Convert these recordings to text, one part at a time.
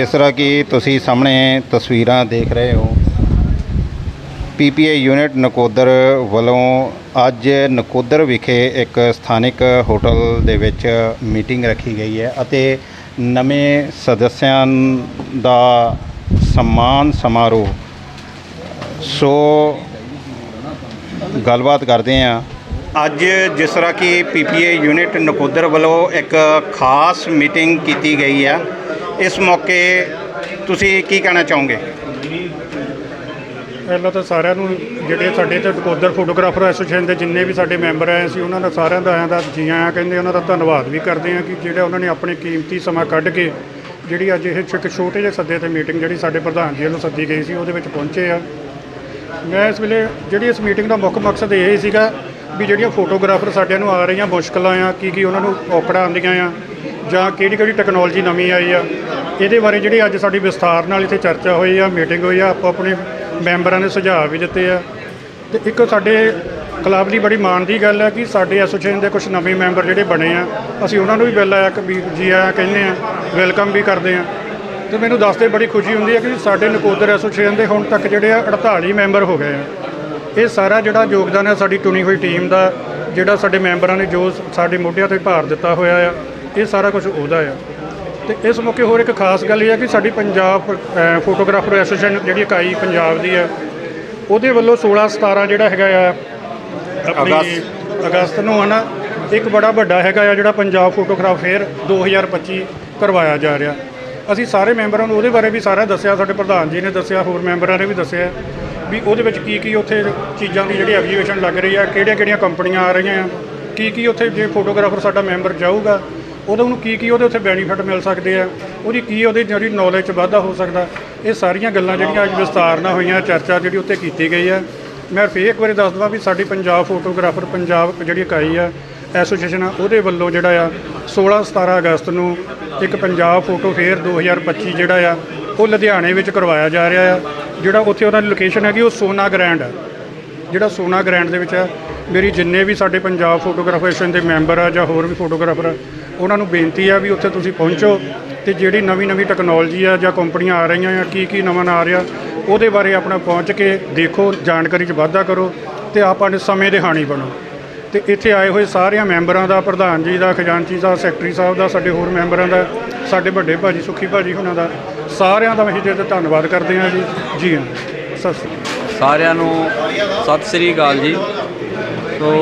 ਜਿਸ ਤਰ੍ਹਾਂ ਕਿ ਤੁਸੀਂ ਸਾਹਮਣੇ ਤਸਵੀਰਾਂ ਦੇਖ ਰਹੇ ਹੋ ਪੀਪੀਆਈ ਯੂਨਿਟ ਨਕੋਦਰ ਵੱਲੋਂ ਅੱਜ ਨਕੋਦਰ ਵਿਖੇ ਇੱਕ ਸਥਾਨਿਕ ਹੋਟਲ ਦੇ ਵਿੱਚ ਮੀਟਿੰਗ ਰੱਖੀ ਗਈ ਹੈ ਅਤੇ ਨਵੇਂ ਸਦੱਸਿਆਂ ਦਾ ਸਨਮਾਨ ਸਮਾਰੋਹ। ਸੋ ਗੱਲਬਾਤ ਕਰਦੇ ਹਾਂ। ਅੱਜ ਜਿਸ ਤਰ੍ਹਾਂ ਕਿ ਪੀਪੀਏ ਯੂਨਿਟ ਨਕੋਦਰ ਵੱਲੋਂ ਇੱਕ ਖਾਸ ਮੀਟਿੰਗ ਕੀਤੀ ਗਈ ਹੈ। ਇਸ ਮੌਕੇ ਤੁਸੀਂ ਕੀ ਕਹਿਣਾ ਚਾਹੋਗੇ? ਪਹਿਲਾਂ ਤਾਂ ਸਾਰਿਆਂ ਨੂੰ ਜਿਹੜੇ ਸਾਡੇ ਤੇ ਨਕੋਦਰ ਫੋਟੋਗ੍ਰਾਫਰ ਐਸੋਸੀਏਸ਼ਨ ਦੇ ਜਿੰਨੇ ਵੀ ਸਾਡੇ ਮੈਂਬਰ ਆਏ ਸੀ, ਉਹਨਾਂ ਦਾ ਸਾਰਿਆਂ ਦਾ ਆਇਆਂ ਦਾ ਜੀ ਆਇਆਂ ਕਹਿੰਦੇ ਉਹਨਾਂ ਦਾ ਧੰਨਵਾਦ ਵੀ ਕਰਦੇ ਹਾਂ ਕਿ ਜਿਹੜਾ ਉਹਨਾਂ ਨੇ ਆਪਣੇ ਕੀਮਤੀ ਸਮਾਂ ਕੱਢ ਕੇ ਜਿਹੜੀ ਅੱਜ ਇਹ ਇੱਕ ਛੋਟੇ ਜਿਹੇ ਸੱਦੇ ਤੇ ਮੀਟਿੰਗ ਜਿਹੜੀ ਸਾਡੇ ਪ੍ਰਧਾਨ ਜੀ ਵੱਲੋਂ ਸੱਦੀ ਗਈ ਸੀ, ਉਹਦੇ ਵਿੱਚ ਪਹੁੰਚੇ ਆ। ਮੈਂ ਇਸ ਵੇਲੇ ਜਿਹੜੀ ਇਸ ਮੀਟਿੰਗ ਦਾ ਮੁੱਖ ਮਕਸਦ ਇਹ ਸੀਗਾ ਵੀ ਜਿਹੜੀਆਂ ਫੋਟੋਗ੍ਰਾਫਰ ਸਾਡਿਆਂ ਨੂੰ ਆ ਰਹੀਆਂ ਮੁਸ਼ਕਲਾਂ ਆ ਕੀ ਕੀ ਉਹਨਾਂ ਨੂੰ ਔਕੜਾਂ ਆਉਂਦੀਆਂ ਆ ਜਾਂ ਕਿਹੜੀ ਕਿਹੜੀ ਟੈਕਨੋਲੋਜੀ ਨਵੀਂ ਆਈ ਆ, ਇਹਦੇ ਬਾਰੇ ਜਿਹੜੀ ਅੱਜ ਸਾਡੀ ਵਿਸਥਾਰ ਨਾਲ ਇੱਥੇ ਚਰਚਾ ਹੋਈ ਆ ਮੀਟਿੰਗ ਹੋਈ ਆ, ਆਪੋ ਆਪਣੇ ਮੈਂਬਰਾਂ ਨੇ ਸੁਝਾਅ ਵੀ ਦਿੱਤੇ ਆ। ਤੇ ਇੱਕ ਸਾਡੇ ਕਲੱਬ ਦੀ ਬੜੀ ਮਾਣ ਦੀ ਗੱਲ ਹੈ ਕਿ ਸਾਡੇ ਐਸੋਸੀਏਸ਼ਨ ਦੇ ਕੁਝ ਨਵੇਂ ਮੈਂਬਰ ਜਿਹੜੇ ਬਣੇ ਆ, ਅਸੀਂ ਉਹਨਾਂ ਨੂੰ ਵੀ ਬਿੱਲ ਆਇਆ ਕਿ ਵੀ ਜੀ ਆਇਆਂ ਕਹਿੰਦੇ ਆ ਵੈਲਕਮ ਵੀ ਕਰਦੇ ਆ। ਤੇ ਮੈਨੂੰ ਦੱਸਦੇ ਬੜੀ ਖੁਸ਼ੀ ਹੁੰਦੀ ਹੈ ਕਿ ਸਾਡੇ ਨਕੋਦਰ ਐਸੋਸੀਏਸ਼ਨ ਦੇ ਹੁਣ ਤੱਕ ਜਿਹੜੇ ਆ 48 ਮੈਂਬਰ ਹੋ ਗਏ ਆ। ਇਹ ਸਾਰਾ ਜਿਹੜਾ ਯੋਗਦਾਨ ਹੈ ਸਾਡੀ ਚੁਣੀ ਹੋਈ ਟੀਮ ਦਾ, ਜਿਹੜਾ ਸਾਡੇ ਮੈਂਬਰਾਂ ਨੇ ਜੋ ਸਾਡੇ ਮੋਢਿਆਂ ਤੇ ਭਾਰ ਦਿੱਤਾ ਹੋਇਆ ਆ ਇਹ ਸਾਰਾ ਕੁਝ ਉਹਦਾ ਆ। ਤੇ ਇਸ ਮੌਕੇ ਹੋਰ ਇੱਕ ਖਾਸ ਗੱਲ ਇਹ ਹੈ ਕਿ ਸਾਡੀ ਪੰਜਾਬ ਫੋਟੋਗ੍ਰਾਫਰ ਐਸੋਸੀਏਸ਼ਨ ਜਿਹੜੀ ਇਕਾਈ ਪੰਜਾਬ ਦੀ ਹੈ ਉਹਦੇ ਵੱਲੋਂ 16 17 ਜਿਹੜਾ ਹੈਗਾ ਆ ਆਪਣੀ ਅਗਸਤ। ਨੂੰ ਹਨਾ ਇੱਕ ਬੜਾ ਵੱਡਾ ਹੈਗਾ ਆ ਜਿਹੜਾ ਪੰਜਾਬ ਫੋਟੋਗ੍ਰਾਫ ਫੇਅਰ 2025 ਕਰਵਾਇਆ ਜਾ ਰਿਹਾ। ਅਸੀਂ ਸਾਰੇ ਮੈਂਬਰਾਂ ਨੂੰ ਉਹਦੇ ਬਾਰੇ ਵੀ ਸਾਰਾ ਦੱਸਿਆ ਸਾਡੇ ਪ੍ਰਧਾਨ ਜੀ ਨੇ ਦੱਸਿਆ ਹੋਰ ਮੈਂਬਰਾਂ ਨੇ ਵੀ ਦੱਸਿਆ ਵੀ ਉਹਦੇ ਵਿੱਚ ਕੀ ਕੀ ਉੱਥੇ ਚੀਜ਼ਾਂ ਦੀ ਜਿਹੜੀ ਐਗਜੀਬਿਸ਼ਨ ਲੱਗ ਰਹੀ ਆ ਕਿਹੜੀਆਂ ਕਿਹੜੀਆਂ ਕੰਪਨੀਆਂ ਆ ਰਹੀਆਂ ਆ ਕੀ ਕੀ ਉੱਥੇ ਜੇ ਫੋਟੋਗ੍ਰਾਫਰ ਸਾਡਾ ਮੈਂਬਰ ਜਾਊਗਾ ਉਹਦਾ ਉਹਨੂੰ ਕੀ ਕੀ ਉਹਦੇ ਉੱਥੇ ਬੈਨੀਫਿਟ ਮਿਲ ਸਕਦੇ ਆ? ਉਹਦੀ ਕੀ ਉਹਦੀ ਜਿਹੜੀ ਨੌਲੇਜ 'ਚ ਵਾਧਾ ਹੋ ਸਕਦਾ? ਇਹ ਸਾਰੀਆਂ ਗੱਲਾਂ ਜਿਹੜੀਆਂ ਅੱਜ ਵਿਸਤਾਰ ਨਾਲ ਹੋਈਆਂ, ਚਰਚਾ ਜਿਹੜੀ ਉੱਤੇ ਕੀਤੀ ਗਈ ਹੈ ਮੈਂ ਫਿਰ ਇੱਕ ਵਾਰੀ ਦੱਸ ਦਵਾਂ ਵੀ ਸਾਡੀ ਪੰਜਾਬ ਫੋਟੋਗ੍ਰਾਫਰ ਪੰਜਾਬ ਜਿਹੜੀ ਇਕਾਈ ਆ, ਐਸੋਸੀਏਸ਼ਨ ਆ, ਉਹਦੇ ਵੱਲੋਂ ਜਿਹੜਾ ਆ 16 17 ਅਗਸਤ ਨੂੰ ਇੱਕ ਪੰਜਾਬ ਫੋਟੋ ਫੇਅਰ 2025 ਜਿਹੜਾ ਆ, ਉਹ ਲੁਧਿਆਣੇ ਵਿੱਚ ਕਰਵਾਇਆ ਜਾ ਰਿਹਾ ਆ। ਜਿਹੜਾ ਉੱਥੇ ਉਹਨਾਂ ਦੀ ਲੋਕੇਸ਼ਨ ਹੈਗੀ, ਉਹ ਸੋਨਾ ਗ੍ਰੈਂਡ ਆ। ਜਿਹੜਾ ਸੋਨਾ ਗ੍ਰੈਂਡ ਦੇ ਵਿੱਚ ਆ, ਮੇਰੀ ਜਿੰਨੇ ਵੀ ਸਾਡੇ ਪੰਜਾਬ ਫੋਟੋਗ੍ਰਾਫਰ ਦੇ ਮੈਂਬਰ ਆ ਜਾਂ ਹੋਰ ਵੀ ਫੋਟੋਗ੍ਰਾਫਰ ਆ ਉਹਨਾਂ ਨੂੰ ਬੇਨਤੀ ਆ ਵੀ ਉੱਥੇ ਤੁਸੀਂ ਪਹੁੰਚੋ ਤੇ ਜਿਹੜੀ ਨਵੀਂ ਨਵੀਂ ਟੈਕਨੋਲੋਜੀ ਆ ਜਾਂ ਕੰਪਨੀਆਂ ਆ ਰਹੀਆਂ ਆ ਕੀ ਕੀ ਨਵਾਂ ਆ ਰਿਹਾ, ਉਹਦੇ ਬਾਰੇ ਆਪਣਾ ਪਹੁੰਚ ਕੇ ਦੇਖੋ, ਜਾਣਕਾਰੀ 'ਚ ਵਾਧਾ ਕਰੋ ਤੇ ਆਪਾਂ ਨੇ ਸਮੇਂ ਦੇ ਹਾਣੀ ਬਣੋ। ਤੇ ਇੱਥੇ ਆਏ ਹੋਏ ਸਾਰਿਆਂ ਮੈਂਬਰਾਂ ਦਾ, ਪ੍ਰਧਾਨ ਜੀ ਦਾ, ਖਜ਼ਾਨਚੀ ਦਾ ਸੈਕਟਰੀ ਸਾਹਿਬ ਦਾ, ਸਾਡੇ ਹੋਰ ਮੈਂਬਰਾਂ ਦਾ, ਸਾਡੇ ਵੱਡੇ ਭਾਜੀ, ਸੁਖੀ ਭਾਜੀ ਹੁਣਾਂ ਦਾ, ਸਾਰਿਆਂ ਦਾ ਅਸੀਂ ਤੇ ਧੰਨਵਾਦ ਕਰਦੇ ਹਾਂ ਜੀ। ਜੀ ਹਾਂ, ਸਤਿ ਸ਼੍ਰੀ ਅਕਾਲ। ਸਾਰਿਆਂ ਨੂੰ ਸਤਿ ਸ੍ਰੀ ਅਕਾਲ ਜੀ। ਸੋ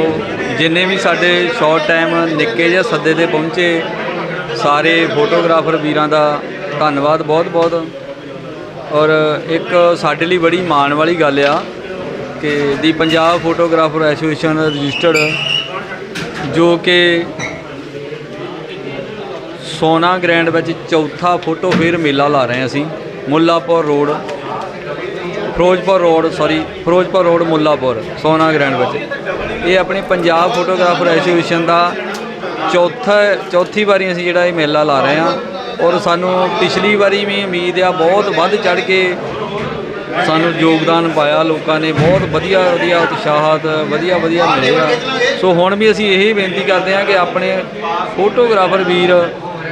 ਜਿੰਨੇ ਵੀ ਸਾਡੇ ਸ਼ਾਰਟ ਟਾਈਮ ਨਿੱਕੇ ਜਿਹੇ ਸੱਦੇ ਤੇ ਪਹੁੰਚੇ, ਸਾਰੇ ਫੋਟੋਗ੍ਰਾਫਰ ਵੀਰਾਂ ਦਾ ਧੰਨਵਾਦ ਬਹੁਤ ਬਹੁਤ ਔਰ ਇੱਕ ਸਾਡੇ ਲਈ ਬੜੀ ਮਾਣ ਵਾਲੀ ਗੱਲ ਆ ਕਿ the Punjab photographer association registered ਜੋ ਕਿ ਸੋਨਾ ਗ੍ਰੈਂਡ ਵਿੱਚ ਚੌਥਾ ਫੋਟੋ ਫੇਅਰ ਮੇਲਾ ਲਾ ਰਹੇ ਅਸੀਂ, Mullapur road Ferozepur road sorry Ferozepur road Mullapur, Sona grand ਵਿੱਚ। ਇਹ ਆਪਣੇ ਪੰਜਾਬ ਫੋਟੋਗ੍ਰਾਫਰ ਐਸੋਸੀਏਸ਼ਨ ਦਾ ਚੌਥਾ, ਚੌਥੀ ਵਾਰੀ ਅਸੀਂ ਜਿਹੜਾ ਇਹ ਮੇਲਾ ਲਾ ਰਹੇ ਹਾਂ ਔਰ ਸਾਨੂੰ ਪਿਛਲੀ ਵਾਰੀ ਵੀ ਉਮੀਦ ਆ, ਬਹੁਤ ਵੱਧ ਚੜ ਕੇ ਸਾਨੂੰ ਯੋਗਦਾਨ ਪਾਇਆ, ਲੋਕਾਂ ਨੇ ਬਹੁਤ ਵਧੀਆ ਵਧੀਆ ਉਤਸ਼ਾਹਤ, ਵਧੀਆ ਵਧੀਆ ਮਿਲਿਆ ਸੋ ਹੁਣ ਵੀ ਅਸੀਂ ਇਹੀ ਬੇਨਤੀ ਕਰਦੇ ਹਾਂ ਕਿ ਆਪਣੇ ਫੋਟੋਗ੍ਰਾਫਰ ਵੀਰ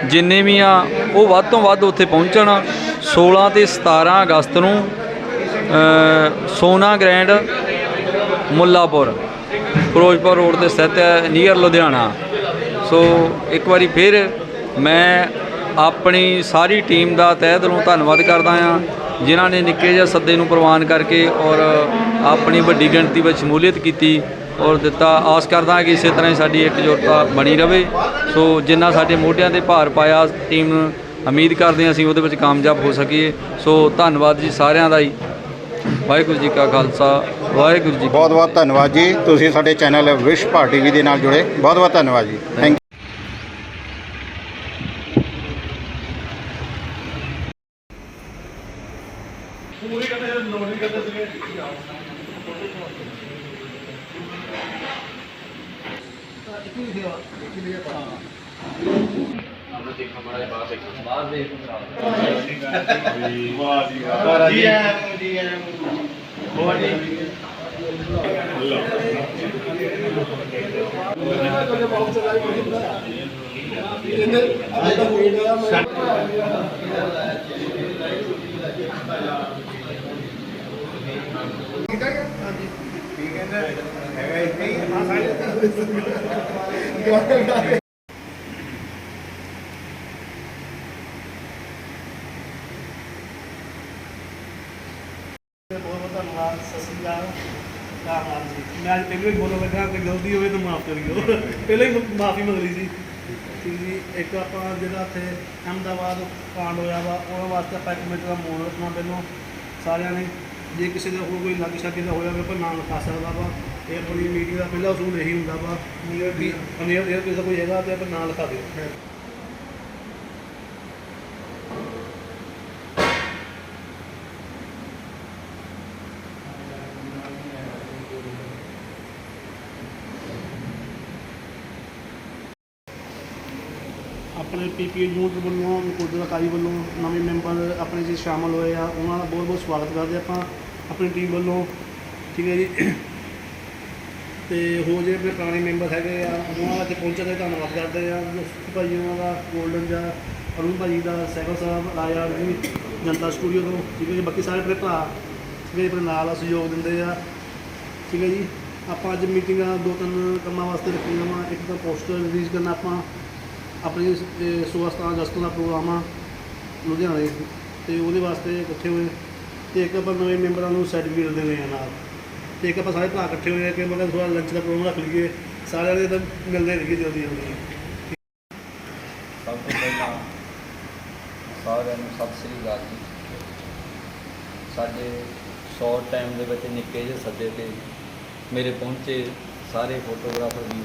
ਜਿੰਨੇ ਵੀ ਆ, ਉਹ ਵੱਧ ਤੋਂ ਵੱਧ ਉੱਥੇ ਪਹੁੰਚਣ। 16 ਤੇ 17 ਅਗਸਤ ਨੂੰ ਸੋਨਾ ਗ੍ਰੈਂਡ ਮੁੱਲਾਪੁਰ। ਫਿਰੋਜ਼ਪੁਰ ਰੋਡ ਤੇ ਸਥਿਤ ਹੈ ਨੀਅਰ ਲੁਧਿਆਣਾ। ਸੋ ਇੱਕ ਵਾਰੀ ਫਿਰ ਮੈਂ ਆਪਣੀ ਸਾਰੀ ਟੀਮ ਦਾ ਤਹਿ ਦਿਲੋਂ ਧੰਨਵਾਦ ਕਰਦਾ ਹਾਂ, ਜਿਨ੍ਹਾਂ ਨੇ ਨਿੱਕੇ ਜਿਹੇ ਸੱਦੇ ਨੂੰ ਪ੍ਰਵਾਨ ਕਰਕੇ ਔਰ ਆਪਣੀ ਵੱਡੀ ਗਿਣਤੀ ਵਿੱਚ ਸ਼ਮੂਲੀਅਤ ਕੀਤੀ ਔਰ ਦਿੱਤਾ। ਆਸ ਕਰਦਾ ਕਿ ਇਸੇ ਤਰ੍ਹਾਂ ਹੀ ਸਾਡੀ ਇਕਜੁੱਟਤਾ ਬਣੀ ਰਹੇ ਸੋ ਜਿੰਨਾ ਸਾਡੇ ਮੋਢਿਆਂ ਤੇ ਭਾਰ ਪਾਇਆ ਟੀਮ ਨੂੰ ਉਮੀਦ ਕਰਦੇ ਹਾਂ ਅਸੀਂ ਉਹਦੇ ਵਿੱਚ ਕਾਮਯਾਬ ਹੋ ਸਕੀਏ। ਸੋ ਧੰਨਵਾਦ ਜੀ ਸਾਰਿਆਂ ਦਾ ਹੀ। ਵਾਹਿਗੁਰੂ ਜੀ ਕਾ ਖਾਲਸਾ। ਵਾਹਿਗੁਰੂ ਜੀ ਬਹੁਤ ਬਹੁਤ ਧੰਨਵਾਦ ਜੀ। ਤੁਸੀਂ ਸਾਡੇ ਚੈਨਲ ਵਿਸ਼ ਭਾਰਤ ਟੀਵੀ ਦੇ ਨਾਲ ਜੁੜੇ। ਬਹੁਤ ਬਹੁਤ ਧੰਨਵਾਦ ਜੀ। ਥੈਂਕ ਬਹੁਤ ਬਹੁਤ ਧੰਨਵਾਦ ਸਤਿ ਸ਼੍ਰੀ ਅਕਾਲ ਧੰਨਵਾਦ ਜੀ। ਮੈਂ ਅੱਜ ਪਹਿਲਾਂ ਹੀ ਬੋਲਣ ਲੱਗਾ ਕੋਈ ਗਲਤੀ ਹੋਵੇ ਤਾਂ ਮਾਫ ਕਰਿਓ ਪਹਿਲਾਂ ਹੀ ਮਾਫੀ ਮੰਗ ਸੀ ਠੀਕ ਜੀ ਇੱਕ ਆਪਾਂ ਜਿਹੜਾ ਇੱਥੇ ਅਹਿਮਦਾਬਾਦ ਕਾਂਡ ਹੋਇਆ ਵਾ ਉਹਦੇ ਵਾਸਤੇ ਆਪਾਂ ਇੱਕ ਮਿੰਟ ਦਾ ਮੌਨ ਰੱਖਣਾ ਪਹਿਲਾਂ ਸਾਰਿਆਂ ਨੇ ਜੇ ਕਿਸੇ ਦਾ ਹੋਰ ਕੋਈ ਲੱਗ ਸ਼ੱਕ ਦਾ ਹੋਇਆ ਵਾ ਆਪਾਂ ਨਾਮ ਲਿਖਾ ਸਕਦਾ ਵਾ। ਇਹ ਆਪਣੀ ਮੀਟਿੰਗ ਦਾ ਪਹਿਲਾ ਉਸੂਲ ਇਹੀ ਹੁੰਦਾ ਵਾ ਵੀ ਅਨੇਰ ਇਹ ਕਿਸੇ ਦਾ ਕੋਈ ਹੈਗਾ ਤੇ ਆਪਾਂ ਨਾਮ ਲਿਖਾ ਦਿਓ। ਆਪਣੇ ਪੀਪੀ ਯੂਨਿਟ ਵੱਲੋਂ ਨਕੋਦਰ ਇਕਾਈ ਵੱਲੋਂ ਨਵੇਂ ਮੈਂਬਰ ਆਪਣੇ ਜੀ ਸ਼ਾਮਲ ਹੋਏ ਆ ਉਹਨਾਂ ਦਾ ਬਹੁਤ ਬਹੁਤ ਸਵਾਗਤ ਕਰਦੇ ਆਪਾਂ। ਆਪਣੀ ਟੀਮ ਵੱਲੋਂ ਠੀਕ ਹੈ ਜੀ। ਤੇ ਹੋ ਜੇ ਆਪਣੇ ਪੁਰਾਣੇ ਮੈਂਬਰ ਹੈਗੇ ਆ, ਉਹਨਾਂ ਦਾ ਇੱਥੇ ਪਹੁੰਚਣ ਦਾ ਧੰਨਵਾਦ ਕਰਦੇ ਆ। ਸੁਖੀ ਭਾਈ ਉਹਨਾਂ ਦਾ, ਗੋਲਡਨ ਜਾਂ ਅਰੁਣ ਭਾਜੀ ਦਾ ਸਹਿਗਲ ਸਾਹਿਬ ਰਾਜਾ ਜੀ ਜਨਤਾ ਸਟੂਡੀਓ ਤੋਂ, ਠੀਕ ਹੈ ਜੀ? ਬਾਕੀ ਸਾਰੇ ਆਪਣੇ ਭਰਾ, ਠੀਕ ਆਪਣੇ ਨਾਲ ਆ, ਸਹਿਯੋਗ ਦਿੰਦੇ ਆ। ਠੀਕ ਹੈ ਜੀ? ਆਪਾਂ ਅੱਜ ਮੀਟਿੰਗਾਂ ਦੋ ਤਿੰਨ ਕੰਮਾਂ ਵਾਸਤੇ ਰੱਖੀਆਂ ਵਾ। ਇੱਕ ਤਾਂ ਪੋਸਟਰ ਰਿਲੀਜ਼ ਕਰਨਾ ਆਪਾਂ, ਆਪਣੀ 16 17 ਅਗਸਤ ਦਾ ਪ੍ਰੋਗਰਾਮ ਆ, ਲੁਧਿਆਣੇ। ਤੇ ਉਹਦੇ ਵਾਸਤੇ ਇਕੱਠੇ ਹੋਏ, ਤੇ ਇੱਕ ਆਪਾਂ ਨਵੇਂ ਮੈਂਬਰਾਂ ਨੂੰ ਸਰਟੀਫਿਕੇਟ ਦੇਣੇ ਆ ਨਾਲ। ਤੇ ਇੱਕ ਆਪਾਂ ਸਾਰੇ ਭਰਾ ਇਕੱਠੇ ਹੋਏ ਆ ਕਿ ਮਤਲਬ ਥੋੜਾ ਲੰਚ ਦਾ ਪ੍ਰੋਗਰਾਮ ਰੱਖ ਲਈਏ। ਸਾਰਿਆਂ ਦੇ ਤਾਂ ਮਿਲਦੇ ਰਹੀਏ ਜਲਦੀ ਜਲਦੀ। ਸਭ ਤੋਂ ਪਹਿਲਾਂ ਸਾਰਿਆਂ ਨੂੰ ਸਤਿ ਸ੍ਰੀ ਅਕਾਲ ਜੀ। ਸਾਡੇ ਸ਼ਾਰਟ ਟਾਈਮ ਦੇ ਵਿੱਚ ਨਿੱਕੇ ਜਿਹੇ ਸੱਦੇ ਤੇ ਮੇਰੇ ਪਹੁੰਚੇ ਸਾਰੇ ਫੋਟੋਗ੍ਰਾਫਰ ਵੀ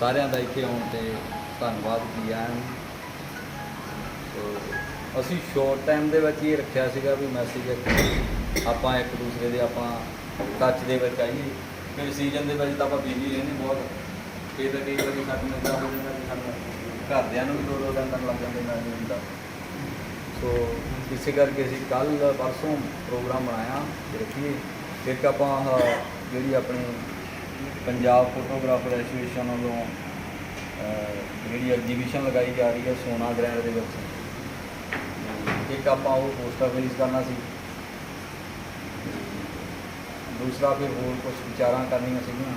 ਸਾਰਿਆਂ ਦਾ ਇੱਥੇ ਆਉਣ ਤੇ ਧੰਨਵਾਦ ਕੀ ਆਇਆਂ ਅਸੀਂ ਸ਼ਾਰਟ ਟਾਈਮ ਦੇ ਵਿੱਚ ਇਹ ਰੱਖਿਆ ਸੀਗਾ ਵੀ ਮੈਸੇਜ ਆਪਾਂ ਇੱਕ ਦੂਸਰੇ ਦੇ ਆਪਾਂ ਟੱਚ ਦੇ ਵਿੱਚ ਆਈਏ। ਫਿਰ ਸੀਜ਼ਨ ਦੇ ਵਿੱਚ ਤਾਂ ਆਪਾਂ ਬਿਜ਼ੀ ਰਹਿੰਦੇ ਬਹੁਤ। ਕਈ ਤਾਂ ਕਈ ਵਾਰੀ ਸਾਨੂੰ ਮਿਲਦਾ, ਹੋ ਜਾਂਦਾ ਕਿ ਸਾਨੂੰ ਘਰਦਿਆਂ ਨੂੰ ਵੀ ਦੋ ਦੋ ਦਿਨ ਤੱਕ ਲੱਗ ਜਾਂਦੇ ਮੈਂ ਨਹੀਂ ਹੁੰਦਾ। ਸੋ ਇਸੇ ਕਰਕੇ ਅਸੀਂ ਕੱਲ ਪਰਸੋਂ ਪ੍ਰੋਗਰਾਮ ਬਣਾਇਆ ਤੇ ਰੱਖੀਏ ਇੱਕ ਆਪਾਂ ਜਿਹੜੀ ਆਪਣੀ ਪੰਜਾਬ ਫੋਟੋਗ੍ਰਾਫਰ ਐਸੋਸੀਏਸ਼ਨ ਵੱਲੋਂ ਜਿਹੜੀ ਐਗਜੀਬਿਸ਼ਨ ਲਗਾਈ ਜਾ ਰਹੀ ਹੈ ਸੋਨਾ ਗ੍ਰੈਂਡ ਦੇ ਵਿੱਚ। ਇੱਕ ਆਪਾਂ ਉਹ ਪੋਸਟਰ ਰਿਲੀਜ਼ ਕਰਨਾ ਸੀ। ਦੂਸਰਾ ਫਿਰ ਹੋਰ ਕੁਝ ਵਿਚਾਰਾਂ ਕਰਨੀਆਂ ਸੀਗੀਆਂ।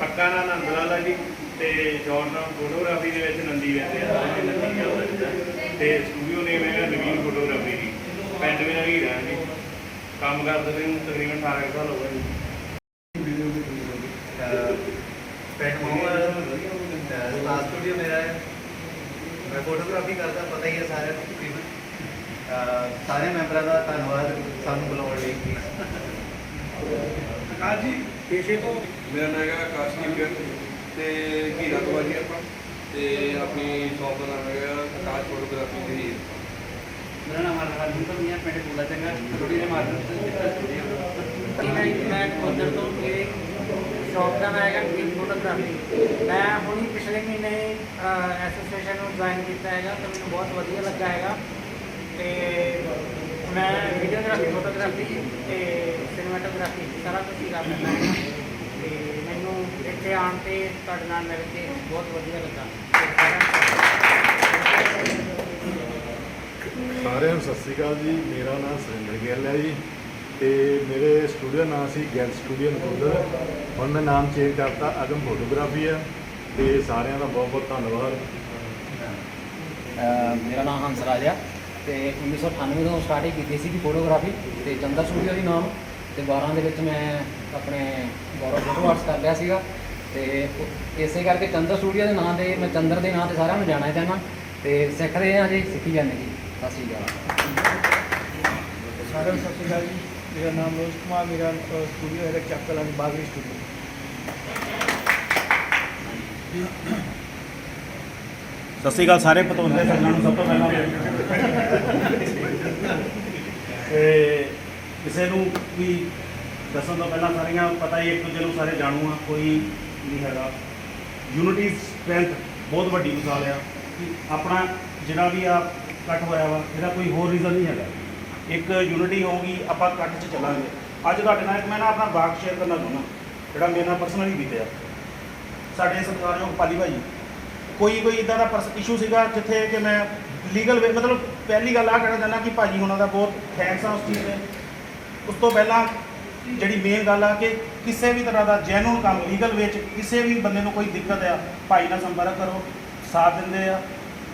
ਪੱਕਾ ਨਾ ਨੰਦ ਲਾਲਾ ਜੀ ਤੇ ਜੌਨ ਫੋਟੋਗ੍ਰਾਫੀ ਦੇ ਵਿੱਚ ਨੰਦੀ ਵੈਸੇ ਆ ਨੰਦੀ ਆ ਤੇ ਸਟੂਡੀਓ ਨੇਮ ਹੈਗਾ ਨਵੀਨ ਫੋਟੋਗ੍ਰਾਫੀ ਜੀ ਪਿੰਡ ਮੇਰਾ ਹੈ ਜੀ ਕੰਮ ਕਰਦੇ ਨੂੰ ਤਕਰੀਬਨ 18 ਕੁ ਸਾਲ ਹੋ ਗਏ ਜੀ ਪੈਟ ਮੋਹਨ ਸਟੂਡੀਓ ਮੇਰਾ ਹੈ। ਮੈਂ ਫੋਟੋਗ੍ਰਾਫੀ ਕਰਦਾ ਪਤਾ ਹੀ ਹੈ ਸਾਰਿਆਂ ਨੂੰ ਤਕਰੀਬਨ। ਸਾਰੇ ਮੈਂਬਰਾਂ ਦਾ ਧੰਨਵਾਦ ਸਾਨੂੰ ਬੁਲਾਉਣ ਲਈ ਆਕਾਸ਼ ਜੀ ਪੇਸ਼ੇ ਤੋਂ? ਮੇਰਾ ਨਾਮ ਹੈਗਾ ਆਕਾਸ਼ਦੀਪ ਗਿੱਲ ਤੇ ਘੀਰਾ ਤੋਂ ਆ ਜੀ ਆਪਾਂ। ਤੇ ਆਪਣੀ ਸ਼ੌਪ ਦਾ ਨਾਮ ਹੈਗਾ ਆਕਾਸ਼ ਫੋਟੋਗ੍ਰਾਫੀ ਦੀ ਮੇਰਾ ਨਾਮ ਹਰਜੀਤ ਹੈ ਪਿੰਡ ਕੋਲਾ ਚੰਗਾ ਥੋੜੀ ਜਿਹੀ ਮਾਰਕੀਟ ਤੋਂ ਸਟੂਡੀਓ ਮੈਂ ਮੈਂ ਉਧਰ ਤੋਂ ਮੇਰੇ ਸ਼ੌਪ ਦਾ ਨਾਮ ਹੈਗਾ ਟੀਮ ਫੋਟੋਗ੍ਰਾਫੀ ਮੈਂ ਹੁਣੀ ਪਿਛਲੇ ਮਹੀਨੇ ਐਸੋਸੀਏਸ਼ਨ ਨੂੰ ਜੁਆਇਨ ਕੀਤਾ ਹੈਗਾ ਤਾਂ ਮੈਨੂੰ ਬਹੁਤ ਵਧੀਆ ਲੱਗਾ ਹੈਗਾ। ਤੇ ਮੈਂ ਵੀਡੀਓਗ੍ਰਾਫੀ ਫੋਟੋਗ੍ਰਾਫੀ ਤੇ ਸਿਨੇਮਾਟੋਗ੍ਰਾਫੀ ਸਾਰਾ ਕੁਝ ਹੀ ਕਰ ਲੈਂਦਾ ਹਾਂ। ਤੇ ਮੈਨੂੰ ਇੱਥੇ ਆਉਣ ਤੇ ਤੁਹਾਡੇ ਨਾਲ ਮਿਲ ਕੇ ਬਹੁਤ ਵਧੀਆ ਲੱਗਾ। ਸਾਰਿਆਂ ਨੂੰ ਸਤਿ ਸ਼੍ਰੀ ਅਕਾਲ ਜੀ। ਮੇਰਾ ਨਾਮ ਸੁਰਿੰਦਰ ਗਿੱਲ ਹੈ ਜੀ। ਤੇ ਮੇਰੇ ਸਟੂਡੀਓ ਨਾਮ ਸੀ ਗੈਲ ਸਟੂਡੀਓ ਨਕੋਦਰ। ਹੁਣ ਮੈਂ ਨਾਮ ਚੇਂਜ ਕਰਤਾ ਅਗਮ ਫੋਟੋਗ੍ਰਾਫੀ ਹੈ। ਤੇ ਸਾਰਿਆਂ ਦਾ ਬਹੁਤ ਬਹੁਤ ਧੰਨਵਾਦ ਮੇਰਾ ਨਾਮ ਹੰਸ ਰਾਜ। ਤੇ 1998 ਤੋਂ ਸਟਾਰਟ ਕੀਤੀ ਸੀ ਫੋਟੋਗ੍ਰਾਫੀ ਤੇ ਚੰਦਰ ਸਟੂਡੀਓ ਦੀ ਨਾਮ ਤੇ 12 ਦੇ ਵਿੱਚ ਮੈਂ ਆਪਣੇ ਗੌਰਵ ਫੋਟੋ ਆਰਟਸ ਕਰ ਲਿਆ ਸੀਗਾ ਤੇ ਇਸੇ ਕਰਕੇ ਚੰਦਰ ਸਟੂਡੀਓ ਦੇ ਨਾਂ ਤੇ, ਮੈਂ ਚੰਦਰ ਦੇ ਨਾਂ ਤੇ ਸਾਰਿਆਂ ਨੂੰ ਜਾਣਿਆ ਚਾਹੁੰਦਾ। ਤੇ ਸਿੱਖਦੇ ਹਾਂ ਜੀ, ਸਿੱਖੀ ਜਾਂਦੇ ਜੀ। ਸਤਿ ਸ਼੍ਰੀ ਅਕਾਲ। ਸਾਰਿਆਂ ਨੂੰ ਸਤਿ ਸ਼੍ਰੀ ਅਕਾਲ ਜੀ। ਮੇਰਾ ਨਾਮ ਰੋਜ ਕੁਮਾਰ, ਮੇਰਾ ਸਟੂਡੀਓ ਹੈ ਚੱਕਲ ਵਾਲੀ ਬਾਗਰੀ ਸਟੂਡੀਓ ਸਤਿ ਸ਼੍ਰੀ ਅਕਾਲ ਸਾਰੇ ਪਤਵੰਤੇ ਸੰਗਾਂ ਨੂੰ ਸਭ ਤੋਂ ਪਹਿਲਾਂ ਤੇ ਕਿਸੇ ਨੂੰ ਵੀ ਦੱਸਣ ਤੋਂ ਪਹਿਲਾਂ ਸਾਰੀਆਂ ਪਤਾ ਹੀ ਇੱਕ ਦੂਜੇ ਨੂੰ ਸਾਰੇ ਜਾਣੂ ਆ, ਕੋਈ ਨਹੀਂ ਹੈਗਾ। ਯੂਨਿਟੀ ਸਟਰੈਂਥ ਬਹੁਤ ਵੱਡੀ ਮਿਸਾਲ ਆ ਕਿ ਆਪਣਾ ਜਿਹੜਾ ਵੀ ਆ ਕੱਟ ਹੋਇਆ ਵਾ, ਇਹਦਾ ਕੋਈ ਹੋਰ ਰੀਜ਼ਨ ਨਹੀਂ ਹੈਗਾ। ਇੱਕ ਯੂਨਿਟੀ ਹੋਊਗੀ, ਆਪਾਂ ਕੱਟ 'ਚ ਚੱਲਾਂਗੇ। ਅੱਜ ਤੁਹਾਡੇ ਨਾਲ ਇੱਕ ਮੈਂ ਨਾ ਆਪਣਾ ਵਾਕ ਸ਼ੇਅਰ ਕਰਨਾ ਚਾਹੁੰਦਾ, ਜਿਹੜਾ ਮੇਰੇ ਨਾਲ ਪਰਸਨਲੀ ਬੀਤਿਆ। ਸਾਡੇ ਸਤਿਕਾਰਯੋਗ ਪਾਲੀ ਭਾਈ। ਕੋਈ ਕੋਈ ਇਦਾਂ ਦਾ ਪਰਸ ਇਸ਼ੂ ਸੀਗਾ ਜਿੱਥੇ ਕਿ ਮੈਂ ਲੀਗਲ ਵੇ ਮਤਲਬ ਪਹਿਲੀ ਗੱਲ ਆ ਕਹਿਣਾ ਚਾਹੁੰਦਾ ਕਿ ਭਾਜੀ ਉਹਨਾਂ ਦਾ ਬਹੁਤ ਥੈਂਕਸ ਆ ਉਸ ਚੀਜ਼ ਦੇ ਉਸ ਤੋਂ ਪਹਿਲਾਂ ਜਿਹੜੀ ਮੇਨ ਗੱਲ ਆ ਕਿ ਕਿਸੇ ਵੀ ਤਰ੍ਹਾਂ ਦਾ ਜੈਨੂਨ ਕੰਮ ਲੀਗਲ ਵਿੱਚ ਕਿਸੇ ਵੀ ਬੰਦੇ ਨੂੰ ਕੋਈ ਦਿੱਕਤ ਆ, ਭਾਈ ਨਾਲ ਸੰਪਰਕ ਕਰੋ, ਸਾਥ ਦਿੰਦੇ ਆ।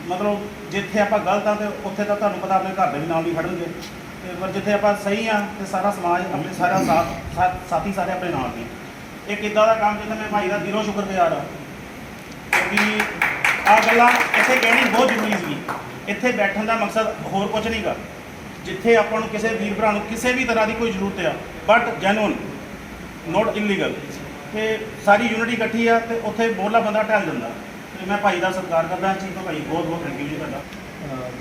ਮਤਲਬ ਜਿੱਥੇ ਆਪਾਂ ਗਲਤ ਆ ਤੇ ਉੱਥੇ ਤਾਂ ਤੁਹਾਨੂੰ ਪਤਾ ਆਪਣੇ ਘਰ ਦੇ ਵੀ ਨਾਲ ਨਹੀਂ ਖੜਨਗੇ। ਤੇ ਪਰ ਜਿੱਥੇ ਆਪਾਂ ਸਹੀ ਆ ਤੇ ਸਾਰਾ ਸਮਾਜ ਆਪਣੇ ਸਾਰਾ ਸਾਥ ਸਾ- ਸਾਥੀ ਸਾਰੇ ਆਪਣੇ ਨਾਲ ਨੇ। ਇੱਕ ਇਦਾਂ ਦਾ ਕੰਮ ਜਿੱਥੇ ਮੈਂ ਭਾਈ ਦਾ ਦਿਲੋਂ ਸ਼ੁਕਰਗੁਜ਼ਾਰ ਆ। ਕਿਉਂਕਿ ਆ ਗੱਲਾਂ ਇੱਥੇ ਕਹਿਣੀ ਬਹੁਤ ਜ਼ਰੂਰੀ ਸੀ ਇੱਥੇ ਬੈਠਣ ਦਾ ਮਕਸਦ ਹੋਰ ਕੁਝ ਨਹੀਂਗਾ ਜਿੱਥੇ ਆਪਾਂ ਨੂੰ ਕਿਸੇ ਵੀਰ ਭਰਾ ਨੂੰ ਕਿਸੇ ਵੀ ਤਰ੍ਹਾਂ ਦੀ ਕੋਈ ਜ਼ਰੂਰਤ ਆ ਬਟ ਜੈਨੂਨ ਨੋਟ ਇਲੀਗਲ ਤੇ ਸਾਰੀ ਯੂਨਿਟੀ ਇਕੱਠੀ ਆ ਤੇ ਉੱਥੇ ਬੋਲਾ ਬੰਦਾ ਢਲ ਜਾਂਦਾ। ਤੇ ਮੈਂ ਭਾਈ ਦਾ ਸਤਿਕਾਰ ਕਰਦਾ ਚੀਜ਼ ਤੋਂ ਭਾਈ ਬਹੁਤ ਬਹੁਤ ਥੈਂਕ ਯੂ ਜੀ ਤੁਹਾਡਾ।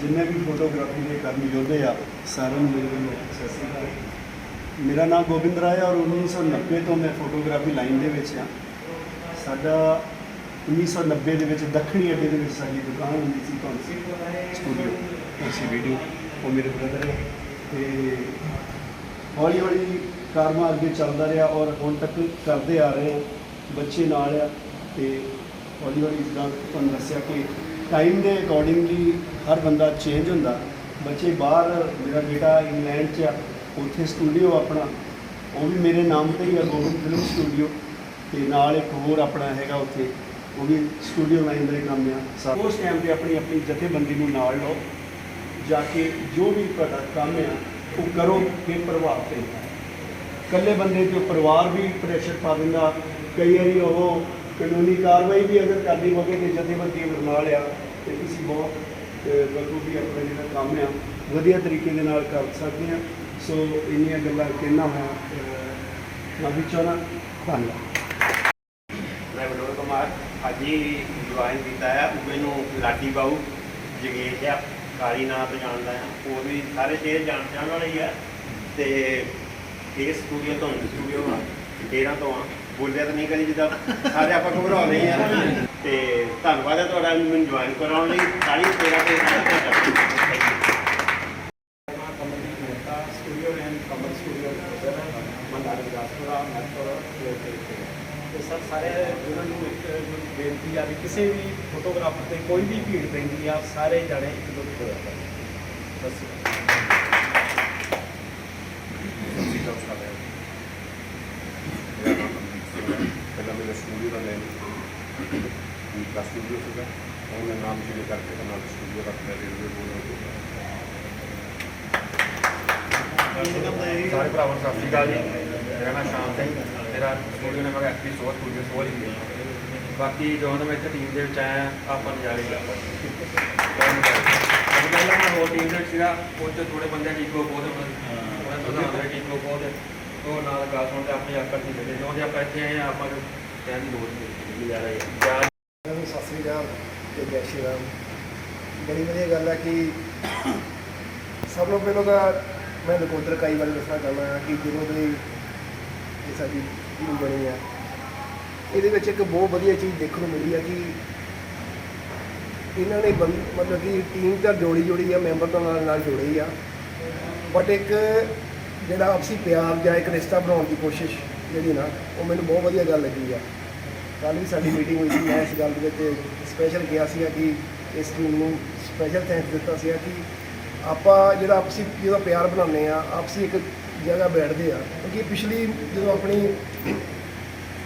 ਜਿੰਨੇ ਵੀ ਫੋਟੋਗ੍ਰਾਫੀ ਦੇ ਕਰਮ ਯੋਧੇ ਆ, ਸਾਰਿਆਂ ਨੂੰ ਮੇਰੇ ਵੱਲੋਂ ਸਤਿ ਸ਼੍ਰੀ ਅਕਾਲ। ਮੇਰਾ ਨਾਮ ਗੋਬਿੰਦ ਰਾਏ ਆ ਔਰ 1990 ਤੋਂ ਮੈਂ ਫੋਟੋਗ੍ਰਾਫੀ ਲਾਈਨ ਦੇ ਵਿੱਚ ਆ। ਸਾਡਾ 1990 ਦੇ ਵਿੱਚ ਦੱਖਣੀ ਅੱਡੇ ਦੇ ਵਿੱਚ ਸਾਡੀ ਦੁਕਾਨ ਹੁੰਦੀ ਸੀ ਕੌਂਸੀ ਸਟੂਡੀਓ। ਕੌਂਸੀ ਵੀਡੀਓ ਉਹ ਮੇਰੇ ਬ੍ਰਦਰ ਹੈ ਤੇ ਹੌਲੀ ਹੌਲੀ ਕਾਰਮਾ ਅੱਗੇ ਚੱਲਦਾ ਰਿਹਾ ਔਰ ਹੁਣ ਤੱਕ ਕਰਦੇ ਆ ਰਹੇ ਹਾਂ। ਬੱਚੇ ਨਾਲ ਆ ਤੇ ਹੌਲੀ ਹੌਲੀ ਜਿੱਦਾਂ ਤੁਹਾਨੂੰ ਦੱਸਿਆ ਕਿ ਟਾਈਮ ਦੇ ਅਕੋਰਡਿੰਗਲੀ ਹਰ ਬੰਦਾ ਚੇਂਜ ਹੁੰਦਾ। ਬੱਚੇ ਬਾਹਰ, ਮੇਰਾ ਬੇਟਾ ਇੰਗਲੈਂਡ 'ਚ ਆ, ਉੱਥੇ ਸਟੂਡੀਓ ਆਪਣਾ, ਉਹ ਵੀ ਮੇਰੇ ਨਾਮ ਤੇ ਹੀ ਆ, ਗੋਬਿੰਦ ਫਿਲਮ ਸਟੂਡੀਓ ਤੇ ਨਾਲ ਇੱਕ ਹੋਰ ਆਪਣਾ ਹੈਗਾ ਉੱਥੇ। ਉਹ ਵੀ ਸਟੂਡੀਓ ਲਾਈਨ ਦਾ ਹੀ ਕੰਮ ਆ। ਸਾ- ਉਸ ਟਾਈਮ ਤੇ ਆਪਣੀ ਆਪਣੀ ਜਥੇਬੰਦੀ ਨੂੰ ਨਾਲ ਲਓ ਜਾ ਕੇ ਜੋ ਵੀ ਤੁਹਾਡਾ ਕੰਮ ਆ ਉਹ ਕਰੋ ਫਿਰ ਪ੍ਰਭਾਵ ਪੈਂਦਾ ਇਕੱਲੇ ਬੰਦੇ ਤੇ ਪਰਿਵਾਰ ਵੀ ਪ੍ਰੈਸ਼ਰ ਪਾ ਦਿੰਦਾ ਕਈ ਵਾਰੀ ਉਹ ਕਾਨੂੰਨੀ ਕਾਰਵਾਈ ਵੀ ਅਗਰ ਕਰਨੀ ਹੋਵੇ ਤੇ ਜਥੇਬੰਦੀ ਨਾਲ ਆ ਤੇ ਤੁਸੀਂ ਬਹੁਤ ਬਖੂਬੀ ਆਪਣਾ ਜਿਹੜਾ ਕੰਮ ਆ ਵਧੀਆ ਤਰੀਕੇ ਦੇ ਨਾਲ ਕਰ ਸਕਦੇ ਆ। ਸੋ ਇੰਨੀਆਂ ਗੱਲਾਂ ਕਹਿਣਾ ਮੈਂ ਅਹ, ਮਾਫੀ ਚਾਹਣਾ ਧੰਨਵਾਦ। ਮੈਂ ਵਿਨੋਦ ਕੁਮਾਰ। ਅੱਜ ਹੀ ਜੁਆਇਨ ਕੀਤਾ ਹੈ ਮੈਨੂੰ ਲਾਡੀ ਬਾਊ, ਜਗੇਸ਼ ਆ, ਕਾਲੀ ਨਾਂ ਤੋਂ ਜਾਣਦਾ ਆ। ਹੋਰ ਵੀ ਸਾਰੇ ਸ਼ੇਰ ਜਾਣ ਜਾਣ ਵਾਲੇ ਹੀ ਆ ਤੇ ਇਹ ਸਟੂਡੀਓ ਤੋਂ ਸਟੂਡੀਓ ਆ, ਡੇਰਾ ਤੋਂ ਆ। ਬੋਲਿਆ ਤਾਂ ਨਹੀਂ ਕਰੀ ਜਿੱਦਾਂ ਸਾਰੇ ਆਪਾਂ ਘਬਰਾ ਰਹੇ ਆ। ਤੇ ਧੰਨਵਾਦ ਹੈ ਤੁਹਾਡਾ ਮੈਨੂੰ ਜੁਆਇਨ ਕਰਾਉਣ ਲਈ। ਕਾਲੀ ਤੇਰਾ ਤੇ Mehta studio and Kamal studio Mandar Vilaspura matter ਤੇ ਸਰ, ਸਾਰੇ ਉਹਨਾਂ ਨੂੰ ਬੇਨਤੀ ਆ ਵੀ ਕਿਸੇ ਵੀ ਫੋਟੋਗ੍ਰਾਫਰ ਤੇ ਕੋਈ ਵੀ ਭੀੜ ਪੈਂਦੀ ਆ ਸਾਰੇ ਜਾਣੇ ਇੱਕ ਦੋ ਹੋਇਆ ਕਰ ਬਸ ਪਹਿਲਾਂ ਮੇਰਾ ਸਟੂਡੀਓ ਦਾ ਨੇਮ ਦਾ ਸਟੂਡੀਓ ਸੀਗਾ। ਹੁਣ ਮੈਂ ਨਾਮ ਚੇਂਜ ਕਰਕੇ ਤੇ ਨਾਲ ਸਟੂਡੀਓ ਰੱਖਿਆ ਰੇਲਵੇ ਬੋਰਡ ਸਾਰੇ ਭਰਾਵਾਂ ਸਤਿ ਸ਼੍ਰੀ ਅਕਾਲ ਜੀ। ਮੇਰਾ ਨਾਮ ਸ਼ਾਮ ਸਿੰਘ ਮੇਰਾ studio number SP Soh studio Soh ਹੀ ਹੈ। ਬਾਕੀ ਜਦੋਂ ਦਾ ਮੈਂ ਇੱਥੇ ਟੀਮ ਦੇ ਵਿੱਚ ਆਇਆ ਆਪਾਂ ਨਜ਼ਾਰੇ ਲਿਆ ਅੱਜ ਪਹਿਲਾਂ ਮੈਂ ਹੋਰ ਟੀਮ ਦੇ ਵਿੱਚ ਸੀਗਾ ਉਹ 'ਚ ਥੋੜੇ ਬੰਦੇ ਠੀਕ ਹੋ ਬਹੁਤ ਉਹਨਾਂ ਪ੍ਰਧਾਨ ਦੇ ਠੀਕ ਹੋ ਬਹੁਤ। ਉਹ ਨਾਲ ਗੱਲ ਸੁਣ ਕੇ ਆਪਣੀ ਆਕੜ ਦੀ ਜਦੋਂ ਦੇ ਆਪਾਂ ਇੱਥੇ ਆਏ ਹਾਂ ਆਪਾਂ ਨੂੰ ਕਹਿਣ ਦੀ ਲੋੜ ਨਹੀਂ ਨਜ਼ਾਰਾ ਹੀ ਜਾ ਸਤਿ ਸ੍ਰੀ ਅਕਾਲ ਤੇ ਜੈ ਸ਼੍ਰੀ ਰਾਮ। ਬੜੀ ਵਧੀਆ ਗੱਲ ਹੈ ਕਿ ਸਭ ਤੋਂ ਪਹਿਲਾਂ ਤਾਂ ਮੈਂ ਨਕੋਦਰ ਕਾਈ ਬਾਰੇ ਦੱਸਣਾ ਚਾਹੁੰਦਾ ਹਾਂ ਕਿ ਜਦੋਂ ਦੇ ਇਹ ਸਾਡੀ ਟੀਮ ਬਣੀ ਆ ਇਹਦੇ ਵਿੱਚ ਇੱਕ ਬਹੁਤ ਵਧੀਆ ਚੀਜ਼ ਦੇਖਣ ਨੂੰ ਮਿਲੀ ਆ ਕਿ ਇਹਨਾਂ ਨੇ ਬੰ ਮਤਲਬ ਕਿ ਟੀਮ ਤਾਂ ਜੋੜੀ ਜੋੜੀ ਆ ਮੈਂਬਰ ਤਾਂ ਨਾਲ ਨਾਲ ਜੋੜੇ ਹੀ ਆ। ਬਟ ਇੱਕ ਜਿਹੜਾ ਆਪਸੀ ਪਿਆਰ ਜਾਂ ਇੱਕ ਰਿਸ਼ਤਾ ਬਣਾਉਣ ਦੀ ਕੋਸ਼ਿਸ਼ ਜਿਹੜੀ ਨਾ, ਉਹ ਮੈਨੂੰ ਬਹੁਤ ਵਧੀਆ ਗੱਲ ਲੱਗੀ ਆ। ਕੱਲ੍ਹ ਵੀ ਸਾਡੀ ਮੀਟਿੰਗ ਹੋਈ ਸੀ, ਮੈਂ ਇਸ ਗੱਲ ਦੇ ਵਿੱਚ ਸਪੈਸ਼ਲ ਗਿਆ ਸੀਗਾ ਕਿ ਇਸ ਟੀਮ ਨੂੰ ਸਪੈਸ਼ਲ ਥੈਂਕਸ ਦਿੱਤਾ ਸੀਗਾ ਕਿ ਆਪਾਂ ਜਿਹੜਾ ਆਪਸੀ ਜਿਹਦਾ ਪਿਆਰ ਬਣਾਉਂਦੇ ਆ, ਆਪਸੀ ਇੱਕ ਜਗ੍ਹਾ ਬੈਠਦੇ ਆ। ਕਿਉਂਕਿ ਪਿਛਲੀ ਜਦੋਂ ਆਪਣੀ